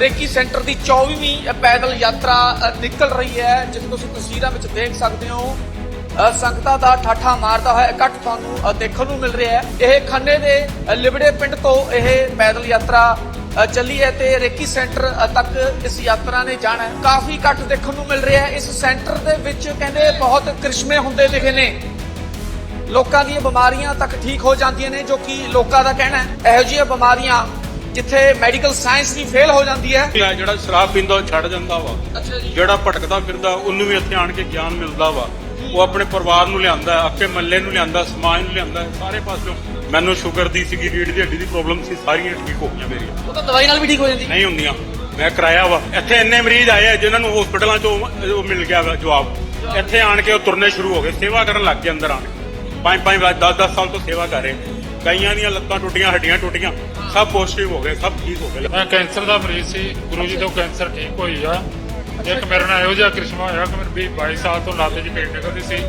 Recce centre ਦੀ 24ਵੀਂ ਪੈਦਲ ਯਾਤਰਾ ਨਿਕਲ ਰਹੀ ਹੈ ਜਿਸ ਤੁਸੀਂ ਤਸਵੀਰਾਂ ਵਿੱਚ ਦੇਖ ਸਕਦੇ ਹੋ। ਸੰਗਤਾਂ ਦਾ ਠਾਠਾ ਮਾਰਦਾ ਹੋਇਆ, ਇਕੱਠ ਤੁਹਾਨੂੰ ਦੇਖਣ ਨੂੰ ਮਿਲ ਰਿਹਾ ਹੈ। ਇਹ ਖੰਨੇ ਦੇ ਲਿਬੜੇ ਪਿੰਡ ਤੋਂ ਇਹ ਪੈਦਲ ਯਾਤਰਾ ਚੱਲੀ ਹੈ ਤੇ ਰੇਕੀ ਸੈਂਟਰ ਤੱਕ ਇਸ ਯਾਤਰਾ ਨੇ ਜਾਣਾ ਹੈ। ਕਾਫੀ ਇਕੱਠ ਦੇਖਣ ਨੂੰ ਮਿਲ ਰਿਹਾ ਹੈ। ਇਸ ਸੈਂਟਰ ਦੇ ਵਿੱਚ ਕਹਿੰਦੇ ਬਹੁਤ ਕ੍ਰਿਸ਼ਮੇ ਹੁੰਦੇ ਦਿਖੇ ਨੇ। ਲੋਕਾਂ ਦੀਆਂ ਬਿਮਾਰੀਆਂ ਤੱਕ ਠੀਕ ਹੋ ਜਾਂਦੀਆਂ ਨੇ, ਜੋ ਕਿ ਲੋਕਾਂ ਦਾ ਕਹਿਣਾ ਹੈ। ਇਹੋ ਜਿਹੀਆਂ ਬਿਮਾਰੀਆਂ ਜਿੱਥੇ ਮੈਡੀਕਲ ਸਾਇੰਸ ਵੀ ਫੇਲ ਹੋ ਜਾਂਦੀ ਹੈ। ਜਿਹੜਾ ਸ਼ਰਾਬ ਪੀਂਦਾ ਉਹ ਛੱਡ ਜਾਂਦਾ ਵਾ। ਅੱਛਾ ਜੀ। ਜਿਹੜਾ ਭਟਕਦਾ ਫਿਰਦਾ ਉਹਨੂੰ ਵੀ ਇੱਥੇ ਆਣ ਕੇ ਗਿਆਨ ਮਿਲਦਾ ਵਾ। ਉਹ ਆਪਣੇ ਪਰਿਵਾਰ ਨੂੰ ਲਿਆਂਦਾ ਆਪੇ ਮੱਲੇ ਨੂੰ ਲਿਆਂਦਾ ਸਮਾਜ ਨੂੰ ਲਿਆਂਦਾ ਸਾਰੇ ਪਾਸਿਓਂ ਮੈਨੂੰ ਸ਼ੂਗਰ ਦੀ ਸੀਗੀ ਰੀੜ ਦੀ ਹੱਡੀ ਦੀ ਪ੍ਰੋਬਲਮ ਸੀ ਸਾਰੀਆਂ ਠੀਕ ਹੋ ਗਈਆਂ ਮੇਰੀਆਂ। ਉਹ ਤਾਂ ਦਵਾਈ ਨਾਲ ਵੀ ਠੀਕ ਹੋ ਜਾਂਦੀ। ਨਹੀਂ ਹੁੰਦੀਆਂ। ਮੈਂ ਕਰਾਇਆ ਵਾ। ਇੱਥੇ ਇੰਨੇ ਮਰੀਜ਼ ਆਏ ਆ ਜਿਨ੍ਹਾਂ ਨੂੰ ਹਸਪੀਟਲਾਂ 'ਚੋਂ ਉਹ ਮਿਲ ਗਿਆ ਜਵਾਬ। ਇੱਥੇ ਆਣ ਕੇ ਉਹ ਤੁਰਨੇ ਸ਼ੁਰੂ ਹੋ ਗਏ। ਸੇਵਾ ਕਰਨ ਲੱਗ ਗਏ ਅੰਦਰ ਆਣ ਕੇ। ਪੰਜ ਪੰਜ 10 10 ਸਾਲ ਤੋਂ ਸੇਵਾ ਕਰ ਰਹੇ ਕਈਆਂ ਦੀਆਂ ਲੱਤਾਂ ਟੁੱਟੀਆਂ ਹੱਡੀਆਂ ਟੁੱਟੀਆਂ। ਸਭ ਪੋਜ਼ਿਟਿਵ ਹੋ ਗਏ ਸਭ ਠੀਕ ਹੋ ਗਏ। ਮੈਂ ਕੈਂਸਰ ਦਾ ਮਰੀਜ਼ ਸੀ ਗੁਰੂ ਜੀ ਤੋਂ ਕੈਂਸਰ ਠੀਕ ਹੋਈ ਆ। ਇੱਕ ਮੇਰੇ ਨਾਲ ਇਹੋ ਜਿਹਾ ਕ੍ਰਿਸ਼ਮਾ ਹੋਇਆ ਕਿ ਮੇਰੇ 20 22 ਸਾਲ ਤੋਂ ਲੱਤ 'ਚ ਪੇਟ ਨਿਕਲਦੀ ਸੀ।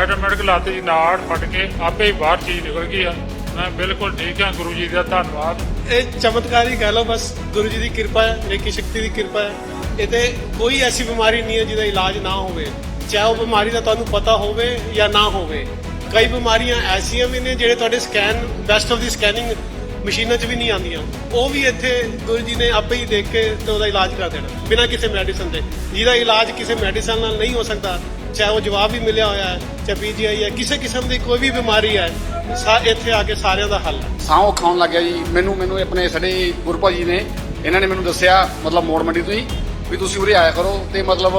ਆਟੋਮੈਟਿਕ ਲੱਤ 'ਚ ਨਾੜ ਫਟ ਕੇ ਆਪੇ ਹੀ ਬਾਹਰ ਚੀਜ਼ ਨਿਕਲ ਗਈ ਆ। ਮੈਂ ਬਿਲਕੁਲ ਠੀਕ ਹਾਂ ਗੁਰੂ ਜੀ ਦਾ ਧੰਨਵਾਦ। ਇਹ ਚਮਤਕਾਰ ਹੀ ਕਹਿ ਲਓ ਬਸ ਗੁਰੂ ਜੀ ਦੀ ਕਿਰਪਾ ਹੈ ਰੇਕੀ ਸ਼ਕਤੀ ਦੀ ਕਿਰਪਾ ਹੈ ਇਹ ਤੇ ਕੋਈ ਐਸੀ ਬਿਮਾਰੀ ਨਹੀਂ ਹੈ ਜਿਹਦਾ ਇਲਾਜ ਨਾ ਹੋਵੇ। ਚਾਹੇ ਉਹ ਬਿਮਾਰੀ ਦਾ ਤੁਹਾਨੂੰ ਪਤਾ ਹੋਵੇ ਜਾਂ ਨਾ ਹੋਵੇ। ਕਈ ਬਿਮਾਰੀਆਂ ਐਸੀਆਂ ਵੀ ਨੇ ਜਿਹੜੇ ਤੁਹਾਡੇ ਸਕੈਨ ਬੈਸਟ ਆਫ ਦੀ ਸਕੈਨਿੰਗ ਮਸ਼ੀਨਾਂ 'ਚ ਵੀ ਨਹੀਂ ਆਉਂਦੀਆਂ। ਉਹ ਵੀ ਇੱਥੇ ਗੁਰੂ ਜੀ ਨੇ ਆਪੇ ਹੀ ਦੇਖ ਕੇ ਤੇ ਉਹਦਾ ਇਲਾਜ ਕਰ ਦੇਣਾ, ਬਿਨਾਂ ਕਿਸੇ ਮੈਡੀਸਨ ਦੇ। ਜਿਹਦਾ ਇਲਾਜ ਕਿਸੇ ਮੈਡੀਸਨ ਨਾਲ ਨਹੀਂ ਹੋ ਸਕਦਾ, ਚਾਹੇ ਉਹ ਜਵਾਬ ਵੀ ਮਿਲਿਆ ਹੋਇਆ ਹੈ, ਚਾਹੇ ਪੀਜੀਆਈ ਹੈ, ਕਿਸੇ ਕਿਸਮ ਦੀ ਕੋਈ ਵੀ ਬਿਮਾਰੀ ਹੈ, ਸਾ, ਇੱਥੇ ਆ ਕੇ ਸਾਰਿਆਂ ਦਾ ਹੱਲ ਹੈ। ਸਾਹ ਖਾਣ ਲੱਗਿਆ ਜੀ। ਮੈਨੂੰ ਮੈਨੂੰ ਆਪਣੇ ਸਾਡੇ ਗੁਰਪਾ ਜੀ ਨੇ, ਇਹਨਾਂ ਨੇ ਮੈਨੂੰ ਦੱਸਿਆ, ਮਤਲਬ ਮੋੜ ਮੰਡੀ ਤੋਂ ਹੀ, ਵੀ ਤੁਸੀਂ ਉਰੇ ਆਇਆ ਕਰੋ ਤੇ ਮਤਲਬ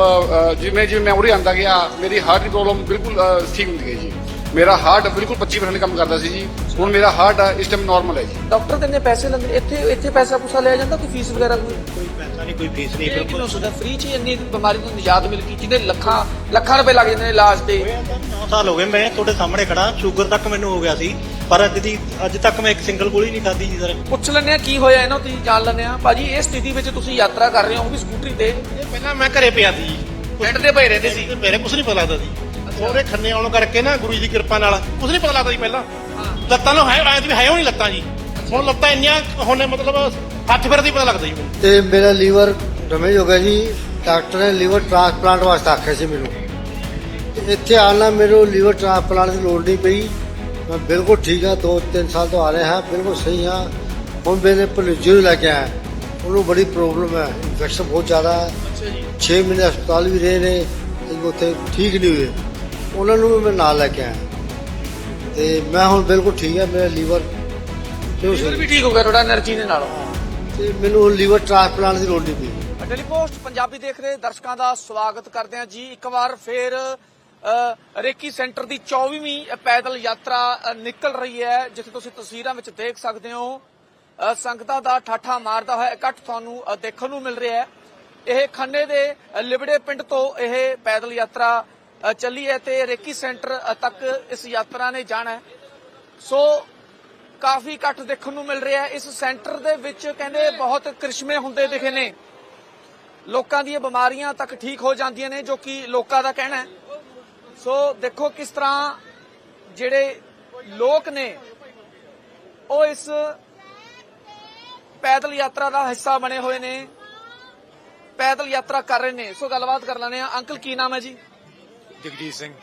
ਜਿਵੇਂ ਜਿਵੇਂ ਮੈਂ ਉਰੇ ਆਂਦਾ ਗਿਆ, ਮੇਰੀ ਹਾਰਟ ਦੀ ਪ੍ਰੋਬਲਮ ਬਿਲਕੁਲ ਠੀਕ ਹੁੰਦੀ ਗਈ ਜੀ। ਮੇਰਾ ਹਾਰਟ ਬਿਲਕੁਲ 25% ਕੰਮ ਕਰਦਾ ਸੀ ਜੀ। ਹੁਣ ਮੇਰਾ ਹਾਰਟ ਇਸ ਟਾਈਮ ਨਾਰਮਲ ਹੈ ਜੀ। ਡਾਕਟਰ ਦੇ ਨੇ ਪੈਸੇ ਲੈਂਦੇ? ਇੱਥੇ ਇੱਥੇ ਪੈਸਾ ਪੂਸਾ ਲਿਆ ਜਾਂਦਾ ਕੋਈ ਫੀਸ ਵਗੈਰਾ ਕੋਈ? ਕੋਈ ਪੈਸਾ ਨਹੀਂ ਕੋਈ ਫੀਸ ਨਹੀਂ ਬਿਲਕੁਲ। ਕਿਉਂ ਸੁਣਦਾ ਫ੍ਰੀ ਚ ਹੀ ਇੰਨੀ ਬਿਮਾਰੀ ਤੋਂ ਨਿਜਾਤ ਮਿਲ ਗਈ ਜਿਹਦੇ ਲੱਖਾਂ ਲੱਖਾਂ ਰੁਪਏ ਲੱਗ ਜਾਂਦੇ ਨੇ ਇਲਾਜ ਤੇ। 9 ਸਾਲ ਹੋ ਗਏ ਮੈਂ ਤੁਹਾਡੇ ਸਾਹਮਣੇ ਖੜਾ ਸ਼ੂਗਰ ਤੱਕ ਮੈਨੂੰ ਹੋ ਗਿਆ ਸੀ ਪਰ ਅੱਜ ਦੀ ਅੱਜ ਤੱਕ ਮੈਂ ਇੱਕ ਸਿੰਗਲ ਗੋਲੀ ਨਹੀਂ ਖਾਧੀ ਜੀ ਸਰ ਪੁੱਛ ਆ ਕੀ ਹੋਇਆ ਇਹਨਾਂ ਤੋਂ ਤੁਸੀਂ ਜਾਣ ਲੈਂਦੇ ਆ ਭਾਜੀ ਇਹ ਸਥਿਤੀ ਵਿੱਚ ਤੁਸੀਂ ਯਾਤਰਾ ਕਰ ਰਹੇ ਹੋ ਉਹ ਵੀ ਸਕੂਟਰੀ ਤੇ? ਇਹ ਪਹਿਲਾਂ ਮੈਂ ਘਰੇ ਪਿਆ ਸੀ ਜੀ। ਪਿੰਡ ਦੇ ਪਏ ਰਹਿੰਦੇ ਸੀ। ਤੇ ਮੇਰੇ ਕੁਝ ਨਹੀਂ ਪਤਾ ਲੱਗਦਾ ਸੀ। ਉਹਦੇ ਖੰਨੇ ਆਉਣ ਕਰਕੇ ਨਾ ਗੁਰੂ ਜੀ ਦੀ ਕਿਰਪਾ ਨਾਲ। ਕੁਝ ਨਹੀਂ ਪਤਾ ਲੱਗਦਾ ਸੀ ਪਹਿਲਾਂ। ਲੱਤਾਂ ਨੂੰ ਹੈ ਐਂ ਵੀ ਹੈ ਉਹ ਨਹੀਂ ਲੱਤਾਂ ਜੀ। ਹੁਣ ਲੱਤਾਂ ਇੰਨੀਆਂ ਹੁਣ ਮਤਲਬ ਹੱਥ ਫਿਰ ਦੀ ਪਤਾ ਲੱਗਦਾ ਜੀ ਮੈਨੂੰ। ਤੇ ਮੇਰਾ ਲੀਵਰ ਡੈਮੇਜ ਹੋ ਗਿਆ ਜੀ। ਡਾਕਟਰ ਨੇ ਲੀਵਰ ਟ੍ਰਾਂਸਪਲਾਂਟ ਵਾਸਤੇ ਆਖਿਆ ਸੀ ਮੈਨੂੰ। ਤੇ ਇੱਥੇ ਆਣਾ ਮੈਨੂੰ ਲੀਵਰ ਟ੍ਰਾਂਸਪਲਾਂਟ ਦੀ ਲੋੜ ਨਹੀਂ ਪਈ। ਮੈਂ ਬਿਲਕੁਲ ਠੀਕ ਹਾਂ ਦੋ ਤਿੰਨ ਸਾਲ ਤੋਂ ਆ ਰਿਹਾ ਹਾਂ ਬਿਲਕੁਲ ਸਹੀ ਹਾਂ। ਹੁਣ ਮੇਰੇ ਭਲੇਜੇ ਨੂੰ ਲੈ ਕੇ ਆਇਆ। ਉਹਨੂੰ ਬੜੀ ਪ੍ਰੋਬਲਮ ਹੈ। ਇਨਫੈਕਸ਼ਨ ਬਹੁਤ ਜ਼ਿਆਦਾ। ਹੈ ਅੱਛਾ ਜੀ। 6 ਮਹੀਨੇ ਹਸਪਤਾਲ ਵੀ ਰਹੇ ਨੇ। ਤੇ ਉੱਥੇ ਠੀਕ ਨਹੀਂ ਹੋਏ। ਉਹਨਾਂ ਨੂੰ ਵੀ ਮੈਂ ਨਾਲ ਲੈ ਕੇ ਆਇਆ। ਤੇ ਮੈਂ ਹੁਣ ਬਿਲਕੁਲ ਠੀਕ ਹੈ ਮੇਰਾ ਲੀਵਰ ਲੀਵਰ ਵੀ ਠੀਕ ਹੋ ਗਿਆ ਥੋੜਾ એનર્ਜੀ ਦੇ ਨਾਲ। ਤੇ ਮੈਨੂੰ ਲੀਵਰ ਟ੍ਰਾਂਸਪਲਾਂਟ ਦੀ ਲੋੜ ਨਹੀਂ ਪਈ। ਡੇਲੀ ਪੰਜਾਬੀ ਦੇਖ ਰਹੇ ਦਰਸ਼ਕਾਂ ਦਾ ਸਵਾਗਤ ਕਰਦੇ ਹਾਂ ਜੀ। ਇੱਕ ਵਾਰ ਫੇਰ ਰੇਕੀ ਸੈਂਟਰ ਦੀ 24ਵੀਂ ਪੈਦਲ ਯਾਤਰਾ ਨਿਕਲ ਰਹੀ ਹੈ ਜਿੱਥੇ ਤੁਸੀਂ ਤਸਵੀਰਾਂ ਵਿੱਚ ਦੇਖ ਸਕਦੇ ਹੋ। ਸੰਗਤਾਂ ਦਾ ਠਾਠਾ ਮਾਰਦਾ ਹੋਇਆ ਇਕੱਠ ਤੁਹਾਨੂੰ ਦੇਖਣ ਨੂੰ ਮਿਲ ਰਿਹਾ ਹੈ। ਇਹ ਖੰਨੇ ਦੇ ਲਿਬੜੇ ਪਿੰਡ ਤੋਂ ਇਹ ਪੈਦਲ ਯਾਤਰਾ ਚੱਲੀ ਹੈ ਤੇ ਰੇਕੀ ਸੈਂਟਰ ਤੱਕ ਇਸ ਯਾਤਰਾ ਨੇ ਜਾਣਾ ਸੋ, ਕਾਫੀ ਇਕੱਠ ਦੇਖਣ ਨੂੰ ਮਿਲ ਰਿਹਾ ਹੈ। ਇਸ ਸੈਂਟਰ ਦੇ ਵਿੱਚ ਕਹਿੰਦੇ ਬਹੁਤ ਕ੍ਰਿਸ਼ਮੇ ਹੁੰਦੇ ਦਿਖੇ ਨੇ। ਲੋਕਾਂ ਦੀਆਂ ਬਿਮਾਰੀਆਂ ਤੱਕ ਠੀਕ ਹੋ ਜਾਂਦੀਆਂ ਨੇ, ਜੋ ਕਿ ਲੋਕਾਂ ਦਾ ਕਹਿਣਾ ਹੈ। ਸੋ, ਦੇਖੋ ਕਿਸ ਤਰ੍ਹਾਂ ਜਿਹੜੇ ਲੋਕ ਨੇ, ਉਹ ਇਸ ਪੈਦਲ ਯਾਤਰਾ ਦਾ ਹਿੱਸਾ ਬਣੇ ਹੋਏ ਨੇ। ਪੈਦਲ ਯਾਤਰਾ ਕਰ ਰਹੇ ਨੇ। ਸੋ, ਗੱਲਬਾਤ ਕਰ ਲੈਣੇ ਆ ਅੰਕਲ, ਕੀ ਨਾਮ ਹੈ ਜੀ? ਜਗਜੀਤ ਸਿੰਘ।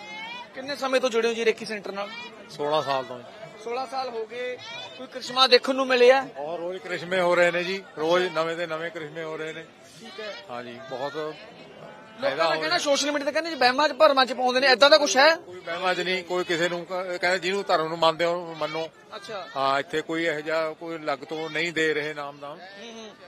ਕਿੰਨੇ ਸਮੇਂ ਤੋਂ ਜੁੜੇ ਹੋ ਜੀ ਰੇਕੀ ਸੈਂਟਰ ਨਾਲ? 16 ਸਾਲ ਤੋਂ 16 ਸਾਲ ਹੋ ਗਏ ਕੋਈ ਕ੍ਰਿਸ਼ਮਾ ਦੇਖਣ ਨੂੰ ਮਿਲਿਆ? ਔਰ ਰੋਜ਼ ਕ੍ਰਿਸ਼ਮੇ ਹੋ ਰਹੇ ਨੇ ਜੀ ਰੋਜ਼ ਨਵੇਂ ਤੇ ਨਵੇਂ ਕ੍ਰਿਸ਼ਮੇ ਹੋ ਰਹੇ ਨੇ। ਠੀਕ ਹੈ। ਹਾਂਜੀ ਬਹੁਤ ਲੋਕਾਂ ਦਾ ਹੋ ਕਹਿਣਾ ਸੋਸ਼ਲ ਮੀਡੀਆ ਤੇ ਕਹਿੰਦੇ ਜੀ ਬਹਿਮਾਂ ਚ ਭਰਮਾਂ ਚ ਪਾਉਂਦੇ ਨੇ ਐਦਾਂ ਦਾ ਕੁਝ ਹੈ? ਕੋਈ ਬਹਿਮਾ ਚ ਨਹੀਂ ਕੋਈ ਕਿਸੇ ਨੂੰ ਕਹਿੰਦੇ ਜਿਹਨੂੰ ਧਰਮ ਨੂੰ ਮੰਨਦੇ ਹੋ ਮੰਨੋ। ਅੱਛਾ। ਹਾਂ ਇੱਥੇ ਕੋਈ ਇਹੋ ਜਿਹਾ ਕੋਈ ਲੱਗ ਤੋਂ ਨਹੀਂ ਦੇ ਰਹੇ ਨਾਮਦਾਨ